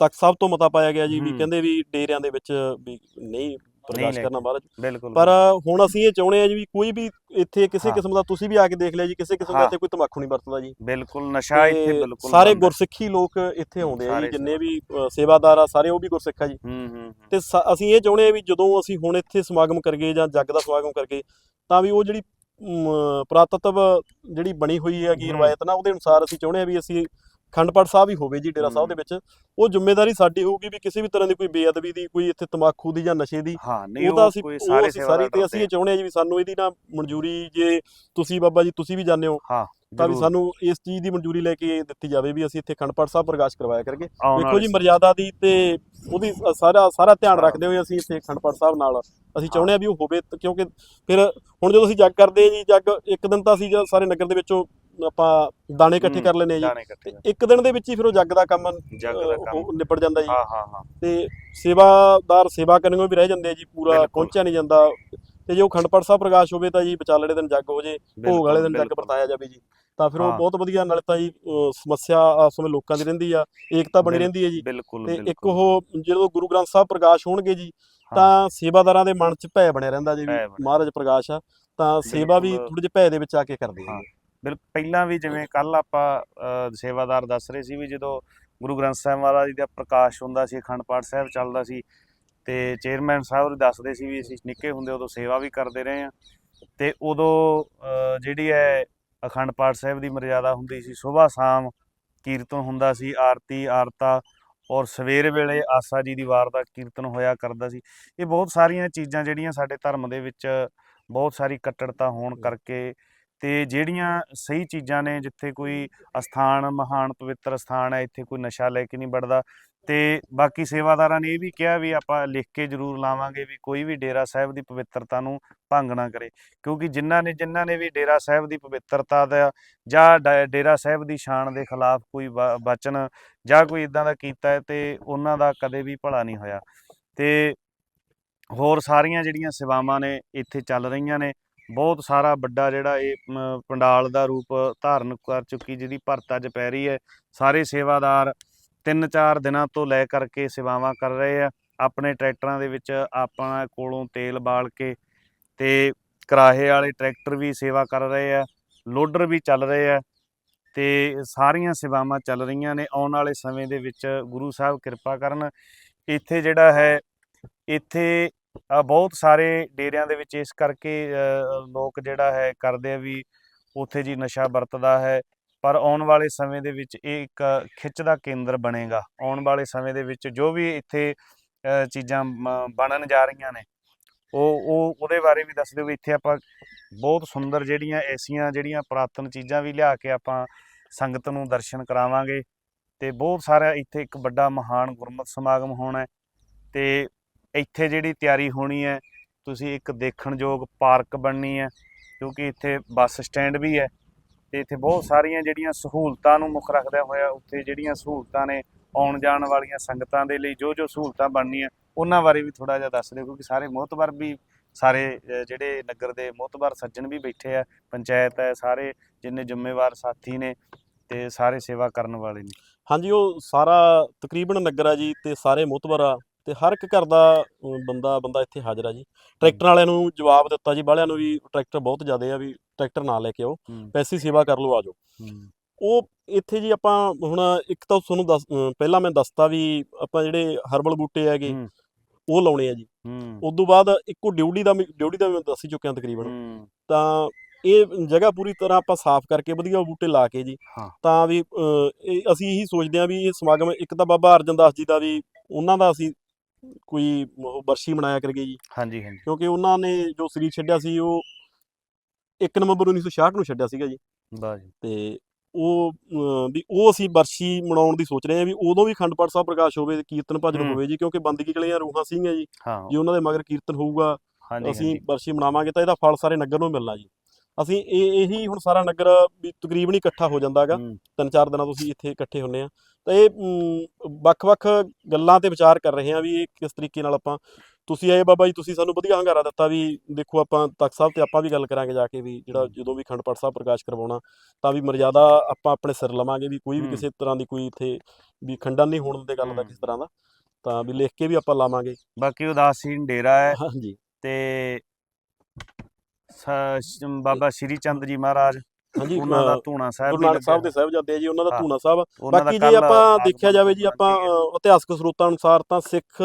ਤਖਤ ਸਾਹਿਬ ਤੋਂ ਮਤਾ ਪਾਇਆ ਗਿਆ ਜੀ ਵੀ। ਕਹਿੰਦੇ ਵੀ ਡੇਰਿਆਂ ਦੇ ਵਿੱਚ ਵੀ ਨਹੀਂ ਪ੍ਰਕਾਸ਼ ਕਰਨਾ ਮਹਾਰਾਜ ਪਰ ਹੁਣ ਅਸੀਂ ਇਹ ਚਾਹੁੰਦੇ ਆ ਜੀ ਵੀ ਕੋਈ ਵੀ ਇੱਥੇ ਕਿਸੇ। ਕਿਸਮ ਦਾ ਤੁਸੀਂ ਵੀ ਆ ਕੇ ਦੇਖ ਲਿਆ ਜੀ ਕਿਸੇ ਕਿਸਮ ਦਾ। ਇੱਥੇ ਕੋਈ ਤਮਾਕੂ ਨਹੀਂ ਵਰਤਦਾ ਜੀ ਬਿਲਕੁਲ ਨਸ਼ਾ ਇੱਥੇ ਬਿਲਕੁਲ ਸਾਰੇ। ਗੁਰਸਿੱਖੀ ਲੋਕ ਇੱਥੇ ਆਉਂਦੇ ਆ ਜੀ ਜਿੰਨੇ ਵੀ ਸੇਵਾਦਾਰ ਆ ਸਾਰੇ ਉਹ ਵੀ ਗੁਰਸਿੱਖ ਆ ਜੀ ਹੂੰ ਹੂੰ ਹੂੰ। ਤੇ ਅਸੀਂ ਇਹ ਚਾਹੁੰਦੇ ਆ ਵੀ ਜਦੋਂ ਅਸੀਂ ਹੁਣ ਇੱਥੇ ਸਮਾਗਮ ਕਰਗੇ ਜਾਂ ਜੱਗ ਦਾ ਸਮਾਗਮ ਕਰਗੇ ਤਾਂ ਵੀ ਉਹ ਜਿਹੜੀ ਪੁਰਾਤਤਵ ਜਿਹੜੀ ਬਣੀ ਹੋਈ ਹੈਗੀ। ਰਵਾਇਤ ਨਾ ਉਹਦੇ ਅਨੁਸਾਰ ਅਸੀਂ ਚਾਹੁੰਦੇ ਆ ਵੀ ਅਸੀਂ ਖੰਡ ਪਾਠ ਸਾਹਿਬ ਹੀ ਹੋਵੇ ਜੀ ਡੇਰਾ ਸਾਹਿਬ ਦੇ ਵਿੱਚ ਉਹ ਜ਼ਿੰਮੇਵਾਰੀ ਸਾਡੀ ਹੋਊਗੀ ਵੀ ਕਿਸੇ ਵੀ ਤਰ੍ਹਾਂ ਦੀ ਕੋਈ ਬੇਅਦਬੀ ਦੀ ਕੋਈ ਇੱਥੇ ਤਮਾਕੂ ਦੀ ਜਾਂ ਨਸ਼ੇ ਦੀ ਹਾਂ ਨਹੀਂ ਉਹ ਤਾਂ ਅਸੀਂ ਕੋਈ ਸਾਰੇ ਸਾਰੀ ਤੇ ਅਸੀਂ ਇਹ ਚਾਹੁੰਦੇ ਆ ਜੀ ਵੀ ਸਾਨੂੰ ਇਹਦੀ ਨਾ ਮਨਜ਼ੂਰੀ ਜੇ ਤੁਸੀਂ ਬਾਬਾ ਜੀ ਤੁਸੀਂ ਵੀ ਜਾਣਦੇ ਹੋ ਹਾਂ ਤਾਂ ਵੀ। ਸਾਨੂੰ ਇਸ ਚੀਜ਼ ਦੀ ਮਨਜ਼ੂਰੀ ਲੈ ਕੇ ਦਿੱਤੀ ਜਾਵੇ ਵੀ ਅਸੀਂ ਇੱਥੇ ਖੰਡ ਪਾਠ ਸਾਹਿਬ ਪ੍ਰਕਾਸ਼ ਕਰਵਾਇਆ ਕਰਗੇ ਵਾਲੇ ਜੀ ਮਰਜ਼ਾਦਾ ਦੀ ਤੇ ਉਹਦੀ ਸਾਰਾ ਸਾਰਾ ਧਿਆਨ। ਰੱਖਦੇ ਹੋਏ ਅਸੀਂ ਇੱਥੇ ਖੰਡ ਪਾਠ ਸਾਹਿਬ ਨਾਲ ਅਸੀਂ ਚਾਹੁੰਦੇ ਆ ਵੀ ਉਹ ਹੋਵੇ ਕਿਉਂਕਿ ਫਿਰ ਹੁਣ ਜਦੋਂ ਅਸੀਂ ਜੱਗ ਕਰਦੇ ਆ ਜੀ ਜੱਗ ਇੱਕ ਦਿਨ ਤਾਂ ਅਸੀਂ ਸਾਰੇ ਨਗਰ ਦੇ ਵਿੱਚੋਂ ਆਪਾਂ ਦਾਣੇ ਇਕੱਠੇ ਕਰ ਲੈਨੇ ਜੀ ਦਾਣੇ ਇਕੱਠੇ ਕਰ। ਇੱਕ ਦਿਨ ਦੇ ਵਿੱਚ ਹੀ ਫਿਰ ਉਹ ਜੱਗ ਦਾ ਕੰਮ ਜੱਗ ਅ, ਦਾ ਕੰਮ ਉਹ ਨਿਬੜ ਜਾਂਦਾ ਜੀ ਹਾਂ ਹਾਂ ਹਾਂ ਤੇ ਸੇਵਾਦਾਰ ਸੇਵਾ ਕਰਨ ਨੂੰ ਵੀ ਰਹਿ ਜਾਂਦੇ ਆ ਜੀ ਪੂਰਾ ਬਿਲਕੁਲ। ਪਹੁੰਚਿਆ ਨਹੀਂ ਜਾਂਦਾ ਤੇ ਜੇ ਉਹ ਖੰਡ ਪਾਠ ਸਾਹਿਬ ਪ੍ਰਕਾਸ਼ ਹੋਵੇ ਤਾਂ ਜੀ ਵਿਚਾਲੜੇ ਦਿਨ ਜੱਗ ਹੋ ਜੇ ਭੋਗ ਵਾਲੇ ਦਿਨ ਜੱਗ ਬਿਲਕੁਲ। ਵਰਤਾਇਆ ਜਾਵੇ ਜੀ ਤਾਂ ਫਿਰ ਉਹ ਹਾਂ। ਬਹੁਤ ਵਧੀਆ ਨਾਲੇ ਤਾਂ ਜੀ ਸਮੱਸਿਆ ਆਪਸ ਵਿੱਚ ਲੋਕਾਂ ਦੀ ਰਹਿੰਦੀ ਆ ਏਕਤਾ ਬਣੀ ਬਿਲ- ਰਹਿੰਦੀ ਹੈ ਜੀ ਬਿਲਕੁਲ ਤੇ ਇੱਕ ਬਿਲਕੁਲ। ਉਹ ਜਦੋਂ ਗੁਰੂ ਗ੍ਰੰਥ ਸਾਹਿਬ ਪ੍ਰਕਾਸ਼ ਹੋਣਗੇ ਜੀ ਹਾਂ। ਤਾਂ ਸੇਵਾਦਾਰਾਂ ਦੇ ਮਨ 'ਚ ਭੈ ਬਣਿਆ ਰਹਿੰਦਾ ਜੀ ਵੀ ਭੈ ਬਣਿਆ। ਮਹਾਰਾਜ ਪ੍ਰਕਾਸ਼ ਆ ਤਾਂ ਸੇਵਾ ਵੀ ਬਿਲਕੁਲ। ਥੋੜੇ ਜਿਹੇ ਭੈ ਦੇ ਵਿੱਚ ਆ ਕੇ ਕਰਦੇ ਆ ਹਾਂ। ਬਿਲ ਪਹਿਲਾਂ ਵੀ ਜਿਵੇਂ ਕੱਲ ਆਪਾਂ ਸੇਵਾਦਾਰ ਦੱਸ ਰਹੇ ਸੀ ਵੀ ਜਦੋਂ ਗੁਰੂ ਗ੍ਰੰਥ ਸਾਹਿਬ ਮਹਾਰਾਜ ਜੀ ਦਾ ਪ੍ਰਕਾਸ਼ ਹੁੰਦਾ ਸੀ ਅਖੰਡ ਪਾਠ ਸਾਹਿਬ ਚੱਲਦਾ ਸੀ ਤੇ ਚੇਅਰਮੈਨ ਸਾਹਿਬ ਵੀ ਦੱਸਦੇ ਸੀ ਵੀ ਅਸੀਂ ਨਿੱਕੇ ਹੁੰਦੇ ਉਦੋਂ ਸੇਵਾ ਵੀ ਕਰਦੇ ਰਹੇ ਆ ਤੇ ਉਦੋਂ ਜਿਹੜੀ ਹੈ ਅਖੰਡ ਪਾਠ ਸਾਹਿਬ ਦੀ ਮਰਜ਼ਾਦਾ ਹੁੰਦੀ ਸੀ ਸਵੇਰ ਸ਼ਾਮ ਕੀਰਤਨ ਹੁੰਦਾ ਸੀ ਆਰਤੀ ਆਰਤਾ ਔਰ ਸਵੇਰ ਵੇਲੇ ਆਸਾ ਜੀ ਦੀ ਵਾਰ ਦਾ ਕੀਰਤਨ ਹੋਇਆ ਕਰਦਾ ਸੀ। ਇਹ ਬਹੁਤ ਸਾਰੀਆਂ ਚੀਜ਼ਾਂ ਜਿਹੜੀਆਂ ਸਾਡੇ ਧਰਮ ਦੇ ਵਿੱਚ ਬਹੁਤ ਸਾਰੀ ਕੱਟੜਤਾ ਹੋਣ ਕਰਕੇ ਤੇ ਜਿਹੜੀਆਂ ਸਹੀ ਚੀਜ਼ਾਂ ਨੇ, ਜਿੱਥੇ ਕੋਈ ਅਸਥਾਨ, ਮਹਾਨ ਪਵਿੱਤਰ ਸਥਾਨ ਹੈ, ਇੱਥੇ ਕੋਈ ਨਸ਼ਾ ਲੈ ਕੇ ਨਹੀਂ ਵੜਦਾ ਤੇ ਬਾਕੀ ਸੇਵਾਦਾਰਾਂ ਨੇ ਇਹ ਵੀ ਕਿਹਾ ਵੀ ਆਪਾਂ ਲਿਖ ਕੇ ਜ਼ਰੂਰ ਲਾਵਾਂਗੇ ਵੀ ਕੋਈ ਵੀ ਡੇਰਾ ਸਾਹਿਬ ਦੀ ਪਵਿੱਤਰਤਾ ਨੂੰ ਭੰਗ ਨਾ ਕਰੇ, ਕਿਉਂਕਿ ਜਿਨ੍ਹਾਂ ਨੇ ਜਿਨ੍ਹਾਂ ਨੇ ਵੀ ਡੇਰਾ ਸਾਹਿਬ ਦੀ ਪਵਿੱਤਰਤਾ ਦਾ ਜਾਂ ਡੇਰਾ ਸਾਹਿਬ ਦੀ ਸ਼ਾਨ ਦੇ ਖਿਲਾਫ ਕੋਈ ਵਾ- ਵਚਨ ਜਾਂ ਕੋਈ ਇਦਾਂ ਦਾ ਕੀਤਾ ਹੈ ਤੇ ਉਹਨਾਂ ਦਾ ਕਦੇ ਵੀ ਭਲਾ ਨਹੀਂ ਹੋਇਆ ਤੇ ਹੋਰ ਸਾਰੀਆਂ ਜਿਹੜੀਆਂ ਸੇਵਾਵਾਂ ਨੇ, ਇੱਥੇ ਚੱਲ ਰਹੀਆਂ ਨੇ ਬਹੁਤ ਸਾਰਾ ਵੱਡਾ ਜਿਹੜਾ ਇਹ ਪੰਡਾਲ ਦਾ ਰੂਪ ਧਾਰਨ ਕਰ ਚੁੱਕੀ, ਜਿਹਦੀ ਭਰਤ ਅੱਜ ਪੈ ਰਹੀ ਹੈ। ਸਾਰੇ ਸੇਵਾਦਾਰ ਤਿੰਨ ਚਾਰ ਦਿਨਾਂ ਤੋਂ ਲੈ ਕਰਕੇ ਸੇਵਾਵਾਂ ਕਰ ਰਹੇ ਆ। ਆਪਣੇ ਟਰੈਕਟਰਾਂ ਦੇ ਵਿੱਚ ਆਪਣਾ ਕੋਲੋਂ ਤੇਲ ਬਾਲ ਕੇ ਤੇ ਕਰਾਹੇ ਵਾਲੇ ਟਰੈਕਟਰ ਵੀ ਸੇਵਾ ਕਰ ਰਹੇ ਆ, ਲੋਡਰ ਵੀ ਚੱਲ ਰਹੇ ਆ ਤੇ ਸਾਰੀਆਂ ਸੇਵਾਵਾਂ ਚੱਲ ਰਹੀਆਂ ਨੇ। ਆਉਣ ਵਾਲੇ ਸਮੇਂ ਦੇ ਵਿੱਚ ਗੁਰੂ ਸਾਹਿਬ ਕਿਰਪਾ ਕਰਨ। ਇੱਥੇ ਜਿਹੜਾ ਹੈ, ਇੱਥੇ ਬਹੁਤ ਸਾਰੇ ਡੇਰਿਆਂ ਦੇ ਵਿੱਚ ਇਸ ਕਰਕੇ ਲੋਕ ਜਿਹੜਾ ਹੈ ਕਰਦੇ ਆ ਵੀ ਉੱਥੇ ਜੀ ਨਸ਼ਾ ਵਰਤਦਾ ਹੈ, ਪਰ ਆਉਣ ਵਾਲੇ ਸਮੇਂ ਦੇ ਵਿੱਚ ਇਹ ਇੱਕ ਖਿੱਚ ਦਾ ਕੇਂਦਰ ਬਣੇਗਾ। ਆਉਣ ਵਾਲੇ ਸਮੇਂ ਦੇ ਵਿੱਚ ਜੋ ਵੀ ਇੱਥੇ ਚੀਜ਼ਾਂ ਮ- ਬਣਨ ਜਾ ਰਹੀਆਂ ਨੇ, ਉਹ ਉਹ, ਉਹਦੇ ਬਾਰੇ ਵੀ ਦੱਸ ਦਿਓ ਵੀ ਇੱਥੇ ਆਪਾਂ ਬਹੁਤ ਸੁੰਦਰ ਜਿਹੜੀਆਂ ਐਸੀਆਂ ਜਿਹੜੀਆਂ ਪੁਰਾਤਨ ਚੀਜ਼ਾਂ ਵੀ ਲਿਆ ਕੇ ਆਪਾਂ ਸੰਗਤ ਨੂੰ ਦਰਸ਼ਨ ਕਰਾਵਾਂਗੇ ਤੇ ਬਹੁਤ ਸਾਰਾ ਇੱਥੇ ਇੱਕ ਵੱਡਾ ਮਹਾਨ ਗੁਰਮਤਿ ਸਮਾਗਮ ਹੋਣਾ ਹੈ ਤੇ ਇੱਥੇ ਜਿਹੜੀ ਤਿਆਰੀ ਹੋਣੀ ਹੈ, ਤੁਸੀਂ ਇੱਕ ਦੇਖਣਯੋਗ ਪਾਰਕ ਬਣਨੀ ਹੈ, ਕਿਉਂਕਿ ਇੱਥੇ ਬੱਸ ਸਟੈਂਡ ਵੀ ਹੈ ਤੇ ਇੱਥੇ ਬਹੁਤ ਸਾਰੀਆਂ ਜਿਹੜੀਆਂ ਸਹੂਲਤਾਂ ਨੂੰ ਮੁੱਖ ਰੱਖਦਿਆਂ ਹੋਇਆ, ਉੱਥੇ ਜਿਹੜੀਆਂ ਸਹੂਲਤਾਂ ਨੇ ਆਉਣ ਜਾਣ ਵਾਲੀਆਂ ਸੰਗਤਾਂ ਦੇ ਲਈ ਜੋ ਜੋ ਸਹੂਲਤਾਂ ਬਣਨੀਆਂ, ਉਹਨਾਂ ਬਾਰੇ ਵੀ ਥੋੜਾ ਜਿਹਾ ਦੱਸ ਦਿਓ, ਕਿਉਂਕਿ ਸਾਰੇ ਮੋਹਤਬਰ ਵੀ, ਸਾਰੇ ਜਿਹੜੇ ਨਗਰ ਦੇ ਮੋਹਤਬਰ ਸੱਜਣ ਵੀ ਬੈਠੇ ਆ, ਪੰਚਾਇਤ ਹੈ, ਸਾਰੇ ਜਿੰਨੇ ਜ਼ਿੰਮੇਵਾਰ ਸਾਥੀ ਨੇ ਤੇ ਸਾਰੇ ਸੇਵਾ ਕਰਨ ਵਾਲੇ ਨੇ। ਹਾਂਜੀ, ਉਹ ਸਾਰਾ ਤਕਰੀਬਨ ਨਗਰ ਆ ਜੀ ਤੇ ਸਾਰੇ ਮੋਤਬਰ ਆ ਤੇ ਹਰ ਇੱਕ ਘਰ ਦਾ ਬੰਦਾ ਬੰਦਾ ਇੱਥੇ ਹਾਜ਼ਰ ਆ ਜੀ। ਟਰੈਕਟਰ ਵਾਲਿਆਂ ਨੂੰ ਜਵਾਬ ਦਿੱਤਾ ਜੀ ਬਾਹਲਿਆਂ ਨੂੰ ਵੀ ਟਰੈਕਟਰ ਬਹੁਤ ਜ਼ਿਆਦੇ ਆ ਵੀ ਟਰੈਕਟਰ ਨਾ ਲੈ ਕੇ ਆਓ ਪੈਸੀ ਸੇਵਾ ਕਰ ਲਓ ਆਜੋ ਉਹ ਇੱਥੇ ਜੀ ਆਪਾਂ ਹੁਣ ਇੱਕ ਤਾਂ ਤੁਹਾਨੂੰ ਦੱਸ ਅਮ, ਪਹਿਲਾਂ ਮੈਂ ਦੱਸਤਾ ਵੀ ਆਪਾਂ ਜਿਹੜੇ ਹਰਬਲ ਬੂਟੇ ਹੈਗੇ ਹੂੰ। ਉਹ ਲਾਉਣੇ ਆ ਜੀ। ਉਸ ਤੋਂ ਬਾਅਦ ਇੱਕੋ ਡਿਊਟੀ ਦਾ ਵੀ- ਡਿਊਟੀ ਦਾ ਵੀ ਮੈਂ ਦੱਸ ਹੀ ਚੁੱਕਿਆ ਤਕਰੀਬਨ। ਤਾਂ ਇਹ ਜਗ੍ਹਾ ਪੂਰੀ ਤਰ੍ਹਾਂ ਆਪਾਂ ਸਾਫ਼ ਕਰਕੇ ਵਧੀਆ ਬੂਟੇ ਲਾ ਕੇ ਜੀ। ਹਾਂ। ਤਾਂ ਵੀ ਅ, ਇਹ ਅਸੀਂ ਇਹੀ ਸੋਚਦੇ ਹਾਂ ਵੀ ਇਹ ਸਮਾਗਮ ਇੱਕ ਤਾਂ ਬਾਬਾ ਅਰਜਨ ਦਾਸ ਜੀ ਦਾ ਵੀ ਉਹਨਾਂ ਦਾ ਅਸੀਂ ਕੋਈ ਉਹ ਬਰਸ਼ੀ ਮਨਾਇਆ ਕਰੀਏ ਜੀ। ਹਾਂਜੀ ਹਾਂਜੀ। ਕਿਉਂਕਿ ਉਹਨਾਂ ਨੇ ਜੋ ਸਰੀਰ ਛੱਡਿਆ ਸੀ ਉਹ 1 ਨਵੰਬਰ 1966 ਨੂੰ ਛੱਡਿਆ ਸੀਗਾ ਜੀ। ਵਾਹ ਜੀ। ਤੇ ਉਹ ਵੀ ਉਹ ਅਸੀਂ ਬਰਸ਼ੀ ਮਨਾਉਣ ਦੀ ਸੋਚ ਰਹੇ ਹਾਂ ਵੀ ਉਦੋਂ ਵੀ ਅਖੰਡ ਪਾਠ ਸਾਹਿਬ ਪ੍ਰਕਾਸ਼ ਹੋਵੇ ਕੀਰਤਨ ਭਜਨ ਹੂੰ। ਹੋਵੇ ਜੀ ਕਿਉਂਕਿ ਬੰਦਗੀ ਗਲੀਆਂ ਰੂਹਾਂ ਸੀਗੀਆਂ ਜੀ। ਹਾਂ। ਜੇ ਉਹਨਾਂ ਦੇ ਮਗਰ ਕੀਰਤਨ ਹੋਊਗਾ ਹਾਂਜੀ ਅਸੀਂ ਹਾਂਜੀ। ਬਰਸ਼ੀ ਮਨਾਵਾਂਗੇ ਤਾਂ ਇਹਦਾ ਫਲ ਸਾਰੇ ਨਗਰ ਨੂੰ ਮਿਲਣਾ ਜੀ। ਅਸੀਂ ਇਹ ਇਹੀ ਹੁਣ ਸਾਰਾ ਨਗਰ ਵੀ ਤਕਰੀਬਨ ਹੀ ਇਕੱਠਾ ਹੋ ਜਾਂਦਾ ਹੈਗਾ। ਤਿੰਨ ਚਾਰ ਦਿਨਾਂ ਤੋਂ ਅਸੀਂ ਇੱਥੇ ਇਕੱਠੇ ਹੁੰਨੇ ਆ ਤਾਂ ਇਹ ਵੱਖ-ਵੱਖ ਗੱਲਾਂ ਤੇ ਵਿਚਾਰ ਕਰ ਰਹੇ ਹਾਂ ਵੀ ਇਹ ਕਿਸ ਤਰੀਕੇ ਨਾਲ ਆਪਾਂ ਤੁਸੀਂ ਆਏ ਬਾਬਾ ਜੀ ਤੁਸੀਂ ਸਾਨੂੰ ਵਧੀਆ ਹੰਗਾਰਾ ਦਿੱਤਾ ਵੀ ਦੇਖੋ ਆਪਾਂ ਤਖਤ ਸਾਹਿਬ ਤੇ ਆਪਾਂ ਵੀ ਗੱਲ ਕਰਾਂਗੇ ਜਾ ਕੇ ਵੀ ਜਿਹੜਾ ਜਦੋਂ ਵੀ ਅਖੰਡ ਪਾਠ ਸਾਹਿਬ ਪ੍ਰਕਾਸ਼ ਕਰਵਾਉਣਾ ਤਾਂ ਵੀ ਮਰਜ਼ਾਦਾ ਆਪਾਂ ਆਪਣੇ ਸਿਰ ਲਵਾਂਗੇ ਵੀ ਕੋਈ ਵੀ ਹੂੰ। ਕਿਸੇ ਤਰ੍ਹਾਂ ਦੀ ਕੋਈ ਇੱਥੇ ਵੀ ਖੰਡਨ ਨਹੀਂ ਹੋਣ ਦੇ ਗੱਲ ਦਾ ਹੂੰ। ਕਿਸੇ ਤਰ੍ਹਾਂ ਦਾ। ਤਾਂ ਵੀ ਲਿਖ ਕੇ ਵੀ ਆਪਾਂ ਲਾਵਾਂਗੇ। ਬਾਕੀ ਉਦਾਸੀਨ ਡੇਰਾ ਹੈ ਹਾਂਜੀ। ਤੇ ਸ- ਬਾਬਾ ਸ਼੍ਰੀ ਚੰਦ ਜੀ ਮਹਾਰਾਜ ਹਾਂਜੀ ਉਹਨਾਂ ਦਾ ਧੂਣਾ ਸਾਹਿਬ ਗੁਰੂ ਵੀ ਨਾਨਕ ਸਾਹਿਬ ਲੱਗਿਆ ਦੇ ਸਾਹਿਬਜ਼ਾਦੇ ਆ ਜੀ ਉਹਨਾਂ ਦਾ ਹਾਂ। ਧੂਣਾ ਸਾਹਿਬ ਉਹਨਾਂ ਦਾ ਬਾਕੀ ਜੇ ਆਪਾਂ ਦੇਖਿਆ ਜਾਵੇ ਜੀ ਆਪਾਂ। ਅ, ਇਤਿਹਾਸਕ ਸਰੋਤਾਂ ਅਨੁਸਾਰ ਤਾਂ ਸਿੱਖ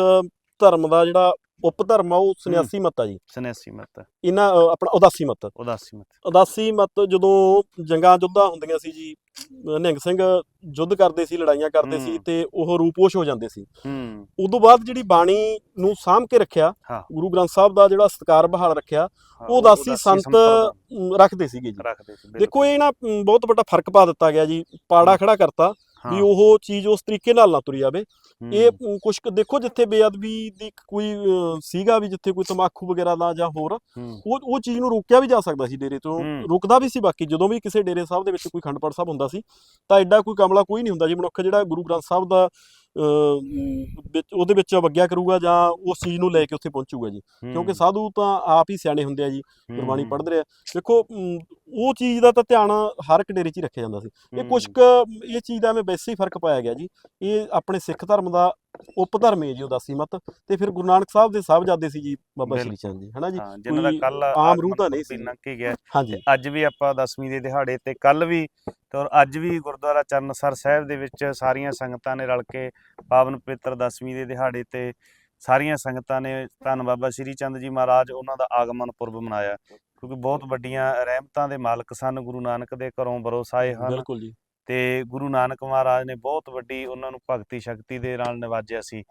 ਧਰਮ ਦਾ ਜਿਹੜਾ ਉਪ ਧਰਮ ਆ ਉਹ ਸੰਨਿਆਸੀ ਮਤ ਆ ਜੀ। ਸੰਨਿਆਸੀ ਮਤ। ਇਹਨਾਂ ਅ, ਆਪਣਾ ਉਦਾਸੀ ਮਤ। ਉਦਾਸੀ ਮਤ। ਉਦਾਸੀ ਮਤ ਜਦੋਂ ਜੰਗਾਂ ਜੁੱਧਾਂ ਹੁੰਦੀਆਂ ਸੀ ਜੀ ਅ, ਨਿਹੰਗ ਸਿੰਘ ਯੁੱਧ ਕਰਦੇ ਸੀ ਲੜਾਈਆਂ ਕਰਦੇ ਸੀ ਹੂੰ। ਤੇ ਉਹ ਰੂਪੋਸ਼ ਹੋ ਜਾਂਦੇ ਸੀ। ਹੂੰ। ਉਦੋਂ ਬਾਅਦ ਜਿਹੜੀ ਬਾਣੀ ਨੂੰ ਸਾਂਭ ਕੇ ਰੱਖਿਆ ਹਾਂ। ਗੁਰੂ ਗ੍ਰੰਥ ਸਾਹਿਬ ਦਾ ਜਿਹੜਾ ਸਤਿਕਾਰ ਬਹਾਲ ਰੱਖਿਆ ਹਾਂ, ਉਹ ਉਦਾਸੀ ਸੰਤ ਸੰਪਰਦਾ ਅਮ, ਰੱਖਦੇ ਸੀਗੇ ਜੀ। ਰੱਖਦੇ ਸੀ ਦੇਖੋ ਇਹ ਨਾ ਅਮ, ਬਹੁਤ ਵੱਡਾ ਫ਼ਰਕ ਪਾ ਦਿੱਤਾ ਗਿਆ ਜੀ। ਪਾੜਾ। ਖੜਾ ਕਰਤਾ ਵੀ ਉਹ ਚੀਜ਼ ਉਸ ਤਰੀਕੇ ਨਾਲ ਨਾ ਤੁਰੀ ਜਾਵੇ ਇਹ ਕੁਝ ਦੇਖੋ ਜਿੱਥੇ ਬੇਅਦਬੀ ਦੀ ਕੋਈ ਸੀਗਾ ਵੀ ਜਿੱਥੇ ਕੋਈ ਤਮਾਕੂ ਵਗੈਰਾ ਦਾ ਜਾਂ ਹੋਰ ਉਹ ਉਹ ਚੀਜ਼ ਨੂੰ ਰੋਕਿਆ ਵੀ ਜਾ ਸਕਦਾ ਸੀ ਡੇਰੇ ਤੋਂ। ਰੁਕਦਾ ਵੀ ਸੀ ਬਾਕੀ। ਜਦੋਂ ਵੀ ਕਿਸੇ ਡੇਰੇ ਸਾਹਿਬ ਦੇ ਵਿੱਚ ਕੋਈ ਖੰਡ ਪਾਠ ਸਾਹਿਬ ਹੁੰਦਾ ਸੀ ਤਾਂ ਐਡਾ ਕੋਈ ਕਮਲਾ ਕੋਈ ਨਹੀਂ ਹੁੰਦਾ। ਜੀ ਮਨੁੱਖ ਜਿਹੜਾ ਗੁਰੂ ਗ੍ਰੰਥ ਸਾਹਿਬ ਦਾ ਉਹਦੇ ਵਿੱਚ ਵਗਿਆ ਕਰੂਗਾ ਜਾਂ ਉਸ ਚੀਜ਼ ਨੂੰ ਲੈ ਕੇ ਉੱਥੇ ਪਹੁੰਚੂਗਾ ਜੀ। ਕਿਉਂਕਿ ਸਾਧੂ ਤਾਂ ਆਪ ਹੀ ਸਿਆਣੇ ਹੁੰਦੇ ਆ ਜੀ ਗੁਰਬਾਣੀ ਪੜ੍ਹਦੇ ਰਹੇ ਆ। ਦੇਖੋ ਉਹ ਚੀਜ਼ ਦਾ ਤਾਂ ਧਿਆਨ ਹਰ ਇੱਕ ਡੇਰੇ 'ਚ ਹੀ ਰੱਖਿਆ ਜਾਂਦਾ ਸੀ। ਇਹ ਕੁਛ ਕੁ ਇਹ ਚੀਜ਼ ਦਾ ਐਵੇਂ ਵੈਸੇ ਹੀ ਫ਼ਰਕ ਪਾਇਆ ਗਿਆ ਜੀ। ਇਹ ਆਪਣੇ ਸਿੱਖ ਧਰਮ ਦਾ ਉਪ ਧਰਮ ਹੈ ਜੀ ਉਦਾਸੀ ਮਤ ਤੇ ਫਿਰ ਗੁਰੂ ਨਾਨਕ ਸਾਹਿਬ ਦੇ ਸਾਹਿਬਜ਼ਾਦੇ ਸੀ ਜੀ ਬਾਬਾ। ਸ਼੍ਰੀ ਚੰਦ ਜੀ ਹਨਾ ਜੀ? ਹਾਂ ਜਿਨ੍ਹਾਂ ਦਾ ਕੱਲ ਆਮ ਰੂਹ ਤਾਂ ਨਹੀਂ ਸੀ। ਲੰਘ ਕੇ ਗਿਆ। ਹਾਂਜੀ। ਅੱਜ ਵੀ ਆਪਾਂ ਦਸਵੀਂ ਦੇ ਦਿਹਾੜੇ ਤੇ ਕੱਲ ਵੀ ਤੇ ਅੱਜ ਵੀ ਗੁਰਦੁਆਰਾ ਚਰਨਸਰ ਸਾਹਿਬ ਦੇ ਵਿੱਚ ਸਾਰੀਆਂ ਸੰਗਤਾਂ ਨੇ ਰਲ ਕੇ ਪਾਵਨ ਪਵਿੱਤਰ ਦਸਵੀਂ ਦੇ ਦਿਹਾੜੇ ਤੇ ਸਾਰੀਆਂ ਸੰਗਤਾਂ ਨੇ ਧੰਨ ਬਾਬਾ ਸ਼੍ਰੀ ਚੰਦ ਜੀ ਮਹਾਰਾਜ ਉਹਨਾਂ ਦਾ ਆਗਮਨ ਪੁਰਬ ਮਨਾਇਆ। ਕਿਉਂਕਿ ਬਹੁਤ ਵੱਡੀਆਂ ਰਹਿਮਤਾਂ ਦੇ ਮਾਲਕ ਸਨ ਗੁਰੂ ਨਾਨਕ ਦੇ ਘਰੋਂ ਬਰੋਸਾਏ ਹਨ। ਬਿਲਕੁਲ ਜੀ। ਤੇ ਗੁਰੂ ਨਾਨਕ ਮਹਾਰਾਜ ਨੇ ਬਹੁਤ ਵੱਡੀ ਉਹਨਾਂ ਨੂੰ ਭਗਤੀ ਸ਼ਕਤੀ ਦੇ ਨਾਲ ਨਿਵਾਜਿਆ ਸੀ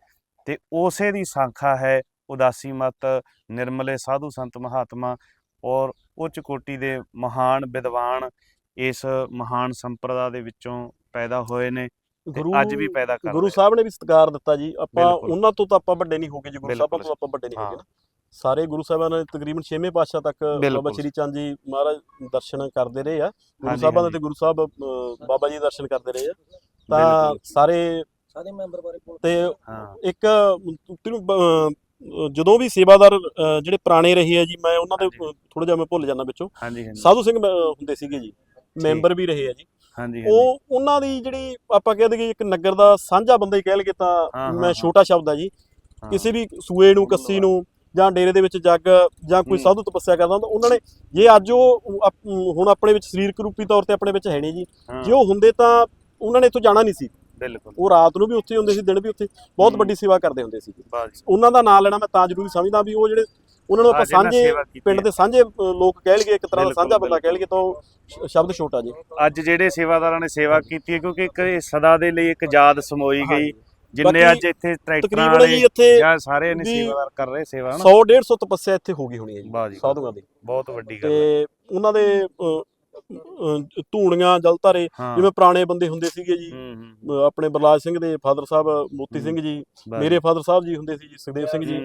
ਤੇ ਉਸੇ ਦੀ ਸਾਖਾ ਹੈ ਉਦਾਸੀ ਮਤ ਨਿਰਮਲੇ ਸਾਧੂ ਸੰਤ ਮਹਾਤਮਾ ਔਰ ਉੱਚ ਕੋਟੀ ਦੇ ਮਹਾਨ ਵਿਦਵਾਨ ਇਸ ਮਹਾਨ ਸੰਪਰਦਾ ਦੇ ਵਿੱਚੋਂ ਪੈਦਾ ਹੋਏ ਨੇ ਗੁਰੂ ਅੱਜ ਵੀ ਪੈਦਾ ਕਰ ਗੁਰੂ ਸਾਹਿਬ ਨੇ ਵੀ ਸਤਿਕਾਰ ਦਿੱਤਾ ਜੀ ਆਪਾਂ। ਉਹਨਾਂ ਤੋਂ ਤਾਂ ਆਪਾਂ ਵੱਡੇ ਨਹੀਂ ਹੋਗੇ ਜੀ ਗੁਰੂ ਸਾਹਿਬਾਂ। ਤੋਂ ਆਪਾਂ ਵੱਡੇ ਨਹੀਂ ਹੋਗੇ। ਨਾ ਸਾਰੇ ਗੁਰੂ ਸਾਹਿਬਾਂ ਨੇ ਤਕਰੀਬਨ 6ਵੇਂ ਪਾਤਸ਼ਾਹ ਤੱਕ ਬਾਬਾ। ਸ਼੍ਰੀ ਚੰਦ ਜੀ ਮਹਾਰਾਜ ਦਰਸ਼ਨ ਕਰਦੇ ਰਹੇ ਆ। ਗੁਰੂ ਸਾਹਿਬਾਂ ਦੇ। ਤੇ ਗੁਰੂ ਸਾਹਿਬ ਬਾਬਾ ਜੀ ਦਰਸ਼ਨ ਕਰਦੇ ਰਹੇ ਆ। ਤਾਂ। ਸਾਰੇ ਸਾਰੇ ਮੈਂਬਰ ਬਾਰੇ ਤੇ ਹਾਂ। ਇੱਕ ਜਦੋਂ ਵੀ ਸੇਵਾਦਾਰ ਜਿਹੜੇ ਪੁਰਾਣੇ ਰਹੇ ਆ ਜੀ ਮੈਂ ਉਹਨਾਂ ਦੇ। ਥੋੜਾ ਜਿਹਾ ਮੈਂ ਭੁੱਲ ਜਾਂਦਾ ਵਿੱਚੋਂ। ਸਾਧੂ ਸਿੰਘ ਹੁੰਦੇ ਸੀਗੇ ਜੀ ਮੈਂਬਰ ਵੀ ਰਹੇ ਆ ਜੀ। ਹਾਂਜੀ ਉਹ ਉਹਨਾਂ ਦੀ ਜਿਹੜੀ ਆਪਾਂ ਕਹਿ ਦਈਏ ਇੱਕ ਨਗਰ ਦਾ ਸਾਂਝਾ ਬੰਦਾ ਹੀ ਕਹਿ ਲਈਏ ਤਾਂ ਹਾਂ, ਮੈਂ ਹਾਂ, ਛੋਟਾ ਸ਼ਬਦ ਆ ਜੀ। ਹਾਂ। ਕਿਸੇ ਵੀ ਸੂਏ ਨੂੰ ਕੱਸੀ ਨੂੰ ਜਾਂ ਡੇਰੇ ਦੇ ਵਿੱਚ ਜੱਗ ਜਾਂ ਕੋਈ। ਸਾਧੂ ਤਪੱਸਿਆ ਕਰਦਾ ਹੁੰਦਾ ਉਹਨਾਂ ਨੇ ਜੇ ਅੱਜ ਉਹ ਹੁਣ ਆਪਣੇ ਵਿੱਚ ਸਰੀਰਕ ਰੂਪੀ ਤੌਰ ਤੇ ਆਪਣੇ ਵਿੱਚ ਹੈ ਨਹੀਂ ਜੀ। ਜੇ ਉਹ ਹੁੰਦੇ ਤਾਂ ਉਹਨਾਂ ਨੇ ਇੱਥੋਂ ਜਾਣਾ ਨਹੀਂ ਸੀ। ਬਿਲਕੁਲ। ਉਹ ਰਾਤ ਨੂੰ ਵੀ ਉੱਥੇ ਹੁੰਦੇ ਸੀ ਦਿਨ ਵੀ ਉੱਥੇ। ਬਹੁਤ। ਵੱਡੀ ਸੇਵਾ ਕਰਦੇ ਹੁੰਦੇ ਸੀ। ਉਹਨਾਂ ਦਾ ਨਾਮ ਲੈਣਾ ਮੈਂ ਤਾਂ ਜ਼ਰੂਰੀ ਸਮਝਦਾ ਵੀ ਉਹ ਜਿਹੜੇ ਉਹਨਾਂ ਨੂੰ ਆਪਾਂ ਸਾਂਝੇ ਪਿੰਡ। ਦੇ ਸਾਂਝੇ ਲੋਕ ਕਹਿ ਲਈਏ ਇੱਕ ਤਰ੍ਹਾਂ ਦਾ ਸਾਂਝਾ ਬੰਦਾ ਕਹਿ। ਲਈਏ ਤਾਂ ਉਹ ਸ਼ਬਦ ਛੋਟਾ ਜੀ। ਅੱਜ ਜਿਹੜੇ ਸੇਵਾਦਾਰਾਂ ਨੇ ਸੇਵਾ ਕੀਤੀ ਹੈ ਕਿਉਂਕਿ ਇੱਕ ਸਦਾ ਦੇ ਲਈ ਇੱਕ ਯਾਦ ਸਮੋਈ ਗਈ। ਜਿੰਨੇ ਅੱਜ ਇੱਥੇ ਟਰੈਕਟਰਾਂ ਵਾਲੇ ਜੀ ਸਾਰੇ ਨੇ ਸੇਵਾਦਾਰ ਕਰ ਰਹੇ ਸੇਵਾ ਨਾ 100 150 ਤਪੱਸਿਆ ਇੱਥੇ ਹੋ ਗਈ ਹੋਣੀ ਹੈ ਜੀ ਸਾਧੂਆਂ ਦੀ। ਬਹੁਤ ਵੱਡੀ ਗੱਲ ਤੇ ਉਹਨਾਂ ਦੇ ਧੂਣੀਆਂ ਜਲਧਾਰੇ ਜਿਵੇਂ ਪੁਰਾਣੇ ਬੰਦੇ ਹੁੰਦੇ ਸੀਗੇ ਜੀ ਆਪਣੇ ਬਰਲਾਜ ਸਿੰਘ ਦੇ ਫਾਦਰ ਸਾਹਿਬ ਮੋਤੀ। ਸਿੰਘ ਜੀ। ਮੇਰੇ ਫਾਦਰ ਸਾਹਿਬ ਜੀ ਹੁੰਦੇ ਸੀ ਜੀ ਸੁਖਦੇਵ ਸਿੰਘ ਜੀ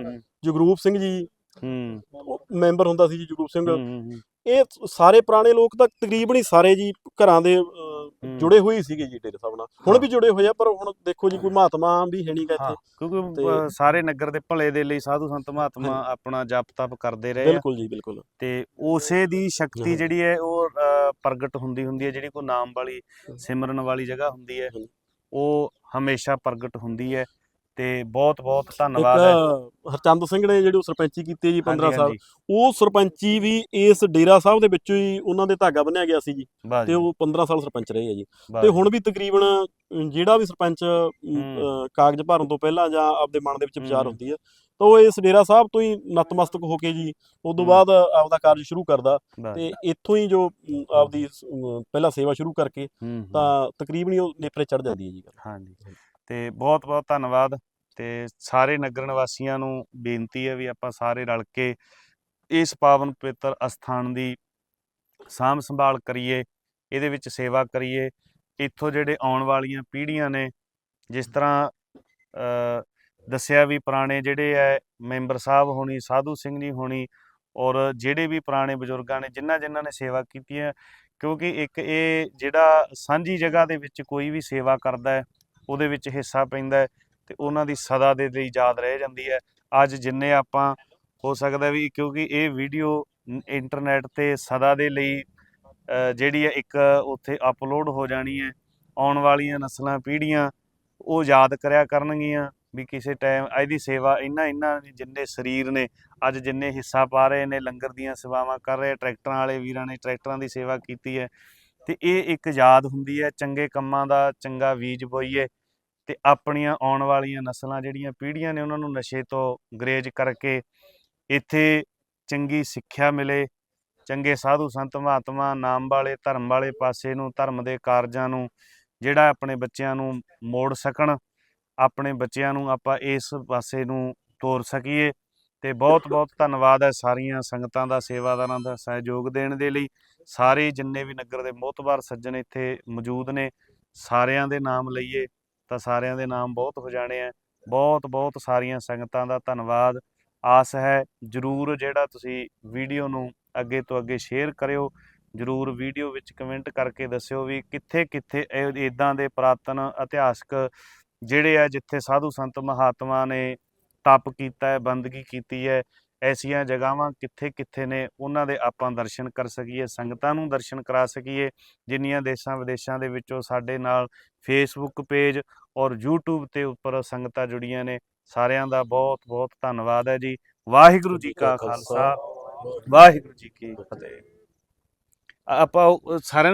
ਜਗਰੂਪ ਸਿੰਘ ਜੀ ਹੂੰ ਉਹ ਮੈਂਬਰ ਹੁੰਦਾ ਸੀ ਜੀ ਜਗਰੂਪ ਸਿੰਘ ਹੂੰ, ਇਹ ਸਾਰੇ ਪੁਰਾਣੇ ਲੋਕ ਤਾਂ ਤਕਰੀਬਨ ਹੀ ਸਾਰੇ ਜੀ ਘਰਾਂ ਦੇ ਹੂੰ। ਜੁੜੇ ਹੋਏ ਹੀ ਸੀਗੇ ਜੀ ਡੇਰੇ ਸਾਹਿਬ ਨਾਲ ਹੁਣ। ਵੀ ਜੁੜੇ ਹੋਏ ਆ ਪਰ ਹੁਣ ਦੇਖੋ ਜੀ ਕੋਈ ਮਹਾਤਮਾ ਵੀ ਹੈ ਨਹੀਂ ਗਾ ਹਾਂ ਇੱਥੇ ਕਿਉਂਕਿ ਤੇ- ਸਾਰੇ ਨਗਰ ਦੇ ਭਲੇ ਦੇ ਲਈ ਸਾਧੂ ਸੰਤ ਮਹਾਤਮਾ। ਆਪਣਾ ਜਪ ਤਪ ਕਰਦੇ ਰਹੇ ਆ ਬਿਲਕੁਲ ਜੀ ਬਿਲਕੁਲ ਤੇ ਉਸੇ ਦੀ ਸ਼ਕਤੀ ਹਾਂ। ਜਿਹੜੀ ਹੈ ਉਹ ਪ੍ਰਗਟ ਹੁੰਦੀ ਹੁੰਦੀ ਹੈ ਜਿਹੜੀ ਕੋਈ ਨਾਮ ਵਾਲੀ ਸਿਮਰਨ ਵਾਲੀ ਜਗ੍ਹਾ ਹੁੰਦੀ ਹੈ। ਉਹ ਹਮੇਸ਼ਾ ਪ੍ਰਗਟ ਹੁੰਦੀ ਹੈ ਤੇ ਬਹੁਤ ਬਹੁਤ ਧੰਨਵਾਦ ਹੈ। ਹਰਚੰਦ ਸਿੰਘ ਨੇ ਜਿਹੜੀ ਉਹ ਸਰਪੰਚੀ ਕੀਤੀ ਜੀ 15 ਹਾਂਜੀ, ਸਾਲ ਹਾਂਜੀ, ਉਹ ਸਰਪੰਚੀ ਵੀ ਇਸ ਡੇਰਾ ਸਾਹਿਬ ਦੇ ਵਿੱਚੋਂ ਹੀ ਉਹਨਾਂ ਦੇ ਧਾਗਾ ਬੰਨਿਆ ਗਿਆ ਸੀ ਜੀ ਤੇ ਜੀ, ਉਹ 15 ਸਾਲ ਸਰਪੰਚ ਰਹੇ ਆ ਜੀ। ਤੇ ਹੁਣ ਵੀ ਤਕਰੀਬਨ ਜਿਹੜਾ ਵੀ ਸਰਪੰਚ ਹੂੰ। ਕਾਗਜ਼ ਭਰਨ ਤੋਂ ਪਹਿਲਾਂ ਜਾਂ ਆਪਦੇ ਮਨ ਦੇ ਵਿੱਚ ਵਿਚਾਰ ਹੂੰ। ਹੁੰਦੀ ਹੈ ਤਾਂ ਉਹ ਇਸ ਡੇਰਾ ਸਾਹਿਬ ਤੋਂ ਹੀ ਨਤਮਸਤਕ ਹੋ ਕੇ ਜੀ ਉਸ ਤੋਂ ਹੂੰ। ਬਾਅਦ ਆਪਦਾ ਕਾਰਜ ਸ਼ੁਰੂ ਕਰਦਾ ਤੇ ਇੱਥੋਂ ਹੀ ਜੋ ਆਪਦੀ ਸ- ਅ, ਪਹਿਲਾਂ ਸੇਵਾ ਸ਼ੁਰੂ ਕਰਕੇ ਹੂੰ, ਹੂੰ, ਤਾਂ ਤਕਰੀਬਨ ਹੀ ਉਹ ਨੇਪਰੇ ਚੜ ਜਾਂਦੀ ਹੈ ਜੀ। ਗੱਲ ਹਾਂਜੀ। ਤੇ ਬਹੁਤ ਬਹੁਤ ਧੰਨਵਾਦ ਤੇ ਸਾਰੇ ਨਗਰ ਨਿਵਾਸੀਆਂ ਨੂੰ ਬੇਨਤੀ ਹੈ ਵੀ ਆਪਾਂ ਸਾਰੇ ਰਲ ਕੇ ਇਸ ਪਾਵਨ ਪਵਿੱਤਰ ਅਸਥਾਨ ਦੀ ਸਾਂਭ ਸੰਭਾਲ ਕਰੀਏ, ਇਹਦੇ ਵਿੱਚ ਸੇਵਾ ਕਰੀਏ। ਇੱਥੋਂ ਜਿਹੜੇ ਆਉਣ ਵਾਲੀਆਂ ਪੀੜ੍ਹੀਆਂ ਨੇ, ਜਿਸ ਤਰ੍ਹਾਂ ਦੱਸਿਆ ਵੀ ਪੁਰਾਣੇ ਜਿਹੜੇ ਐ ਮੈਂਬਰ ਸਾਹਿਬ ਹੋਣੀ, ਸਾਧੂ ਸਿੰਘ ਜੀ ਹੋਣੀ ਔਰ ਜਿਹੜੇ ਵੀ ਪੁਰਾਣੇ ਬਜ਼ੁਰਗਾਂ ਨੇ, ਜਿਨ੍ਹਾਂ ਜਿਨ੍ਹਾਂ ਨੇ ਸੇਵਾ ਕੀਤੀ ਹੈ, ਕਿਉਂਕਿ ਇੱਕ ਇਹ ਜਿਹੜਾ ਸਾਂਝੀ ਜਗ੍ਹਾ ਦੇ ਵਿੱਚ ਕੋਈ ਵੀ ਸੇਵਾ ਕਰਦਾ ਹੈ ਉਹਦੇ ਵਿੱਚ ਹਿੱਸਾ ਪੈਂਦਾ ਹੈ ਤੇ ਉਹਨਾਂ ਦੀ ਸਦਾ ਦੇ ਲਈ ਯਾਦ ਰਹਿ ਜਾਂਦੀ ਹੈ। ਅੱਜ ਜਿੰਨੇ ਆਪਾਂ ਹੋ ਸਕਦਾ ਵੀ ਕਿਉਂਕਿ ਇਹ ਵੀਡੀਓ ਇੰਟਰਨੈਟ ਤੇ ਸਦਾ ਦੇ ਲਈ ਜਿਹੜੀ ਹੈ ਇੱਕ ਉੱਥੇ ਅਪਲੋਡ ਹੋ ਜਾਣੀ ਹੈ, ਆਉਣ ਵਾਲੀਆਂ ਨਸਲਾਂ, ਪੀੜ੍ਹੀਆਂ, ਉਹ ਯਾਦ ਕਰਿਆ ਕਰਨਗੀਆਂ ਵੀ ਕਿਸੇ ਟਾਈਮ ਇਹਦੀ ਸੇਵਾ ਇਹਨਾਂ ਇਹਨਾਂ ਜਿੰਨੇ ਸਰੀਰ ਨੇ, ਅੱਜ ਜਿੰਨੇ ਹਿੱਸਾ ਪਾ ਰਹੇ ਨੇ, ਲੰਗਰ ਦੀਆਂ ਸੇਵਾਵਾਂ ਕਰ ਰਹੇ, ਟਰੈਕਟਰਾਂ ਵਾਲੇ ਵੀਰਾਂ ਨੇ ਟਰੈਕਟਰਾਂ ਦੀ ਸੇਵਾ ਕੀਤੀ ਹੈ। ਤੇ ਇਹ ਇੱਕ ਯਾਦ ਹੁੰਦੀ ਹੈ, ਚੰਗੇ ਕੰਮਾਂ ਦਾ ਚੰਗਾ ਬੀਜ ਬੋਈਏ ਤੇ ਆਪਣੀਆਂ ਆਉਣ ਵਾਲੀਆਂ ਨਸਲਾਂ ਜਿਹੜੀਆਂ ਪੀੜ੍ਹੀਆਂ ਨੇ ਉਹਨਾਂ ਨੂੰ ਨਸ਼ੇ ਤੋਂ ਗਰੇਜ ਕਰਕੇ ਇੱਥੇ ਚੰਗੀ ਸਿੱਖਿਆ ਮਿਲੇ, ਚੰਗੇ ਸਾਧੂ ਸੰਤ ਮਹਾਤਮਾ ਨਾਮ ਵਾਲੇ, ਧਰਮ ਵਾਲੇ ਪਾਸੇ ਨੂੰ, ਧਰਮ ਦੇ ਕਾਰਜਾਂ ਨੂੰ ਜਿਹੜਾ ਆਪਣੇ ਬੱਚਿਆਂ ਨੂੰ ਮੋੜ ਸਕਣ, ਆਪਣੇ ਬੱਚਿਆਂ ਨੂੰ ਆਪਾਂ ਇਸ ਪਾਸੇ ਨੂੰ ਤੋਰ ਸਕੀਏ ਤੇ ਬਹੁਤ ਬਹੁਤ ਧੰਨਵਾਦ ਹੈ ਸਾਰੀਆਂ ਸੰਗਤਾਂ ਦਾ, ਸੇਵਾਦਾਰਾਂ ਦਾ ਸਹਿਯੋਗ ਦੇਣ ਦੇ ਲਈ। ਸਾਰੇ ਜਿੰਨੇ ਵੀ ਨਗਰ ਦੇ ਮੋਤਬਾਰ ਸੱਜਣ ਇੱਥੇ ਮੌਜੂਦ ਨੇ, ਸਾਰਿਆਂ ਦੇ ਨਾਮ ਲਈਏ ਤਾਂ ਸਾਰਿਆਂ ਦੇ ਨਾਮ ਬਹੁਤ ਹੋ ਜਾਣੇ ਆ। ਬਹੁਤ ਬਹੁਤ ਸਾਰੀਆਂ ਸੰਗਤਾਂ ਦਾ ਧੰਨਵਾਦ। ਆਸ ਹੈ ਜਰੂਰ ਜਿਹੜਾ ਤੁਸੀਂ ਵੀਡੀਓ ਨੂੰ ਅੱਗੇ ਤੋਂ ਅੱਗੇ ਸ਼ੇਅਰ ਕਰਿਓ, ਜਰੂਰ ਵੀਡੀਓ ਵਿੱਚ ਕਮੈਂਟ ਕਰਕੇ ਦੱਸਿਓ ਵੀ ਕਿੱਥੇ ਕਿੱਥੇ ਇਦਾਂ ਦੇ ਪ੍ਰਾਤਨ ਇਤਿਹਾਸਕ ਜਿਹੜੇ ਆ ਜਿੱਥੇ ਸਾਧੂ ਸੰਤ ਮਹਾਤਮਾ ਨੇ ਤਪ ਕੀਤਾ ਹੈ, ਬੰਦਗੀ ਕੀਤੀ ਹੈ। ਐਸੀਆਂ ਜਗ੍ਹਾਵਾਂ ਕਿੱਥੇ ਕਿੱਥੇ ਨੇ ਉਹਨਾਂ ਦੇ ਆਪਾਂ ਦਰਸ਼ਨ ਕਰ ਸਕੀਏ ਸੰਗਤਾਂ ਨੂੰ ਦਰਸ਼ਨ ਕਰਾ ਸਕੀਏ ਜਿੰਨੀਆਂ ਦੇਸ਼ਾਂ ਵਿਦੇਸ਼ਾਂ ਦੇ ਵਿੱਚੋਂ ਸਾਡੇ ਨਾਲ ਫੇਸਬੁੱਕ ਪੇਜ ਔਰ YouTube ਤੇ ਉੱਪਰ ਸੰਗਤਾਂ ਜੁੜੀਆਂ ਨੇ ਸਾਰਿਆਂ ਦਾ ਬਹੁਤ ਬਹੁਤ ਧੰਨਵਾਦ ਹੈ ਜੀ। ਵਾਹਿਗੁਰੂ ਜੀ ਕਾ ਖਾਲਸਾ ਵਾਹਿਗੁਰੂ ਜੀ ਕੀ ਫਤਿਹ। ਆਪਾਂ ਸਾਰਿਆਂ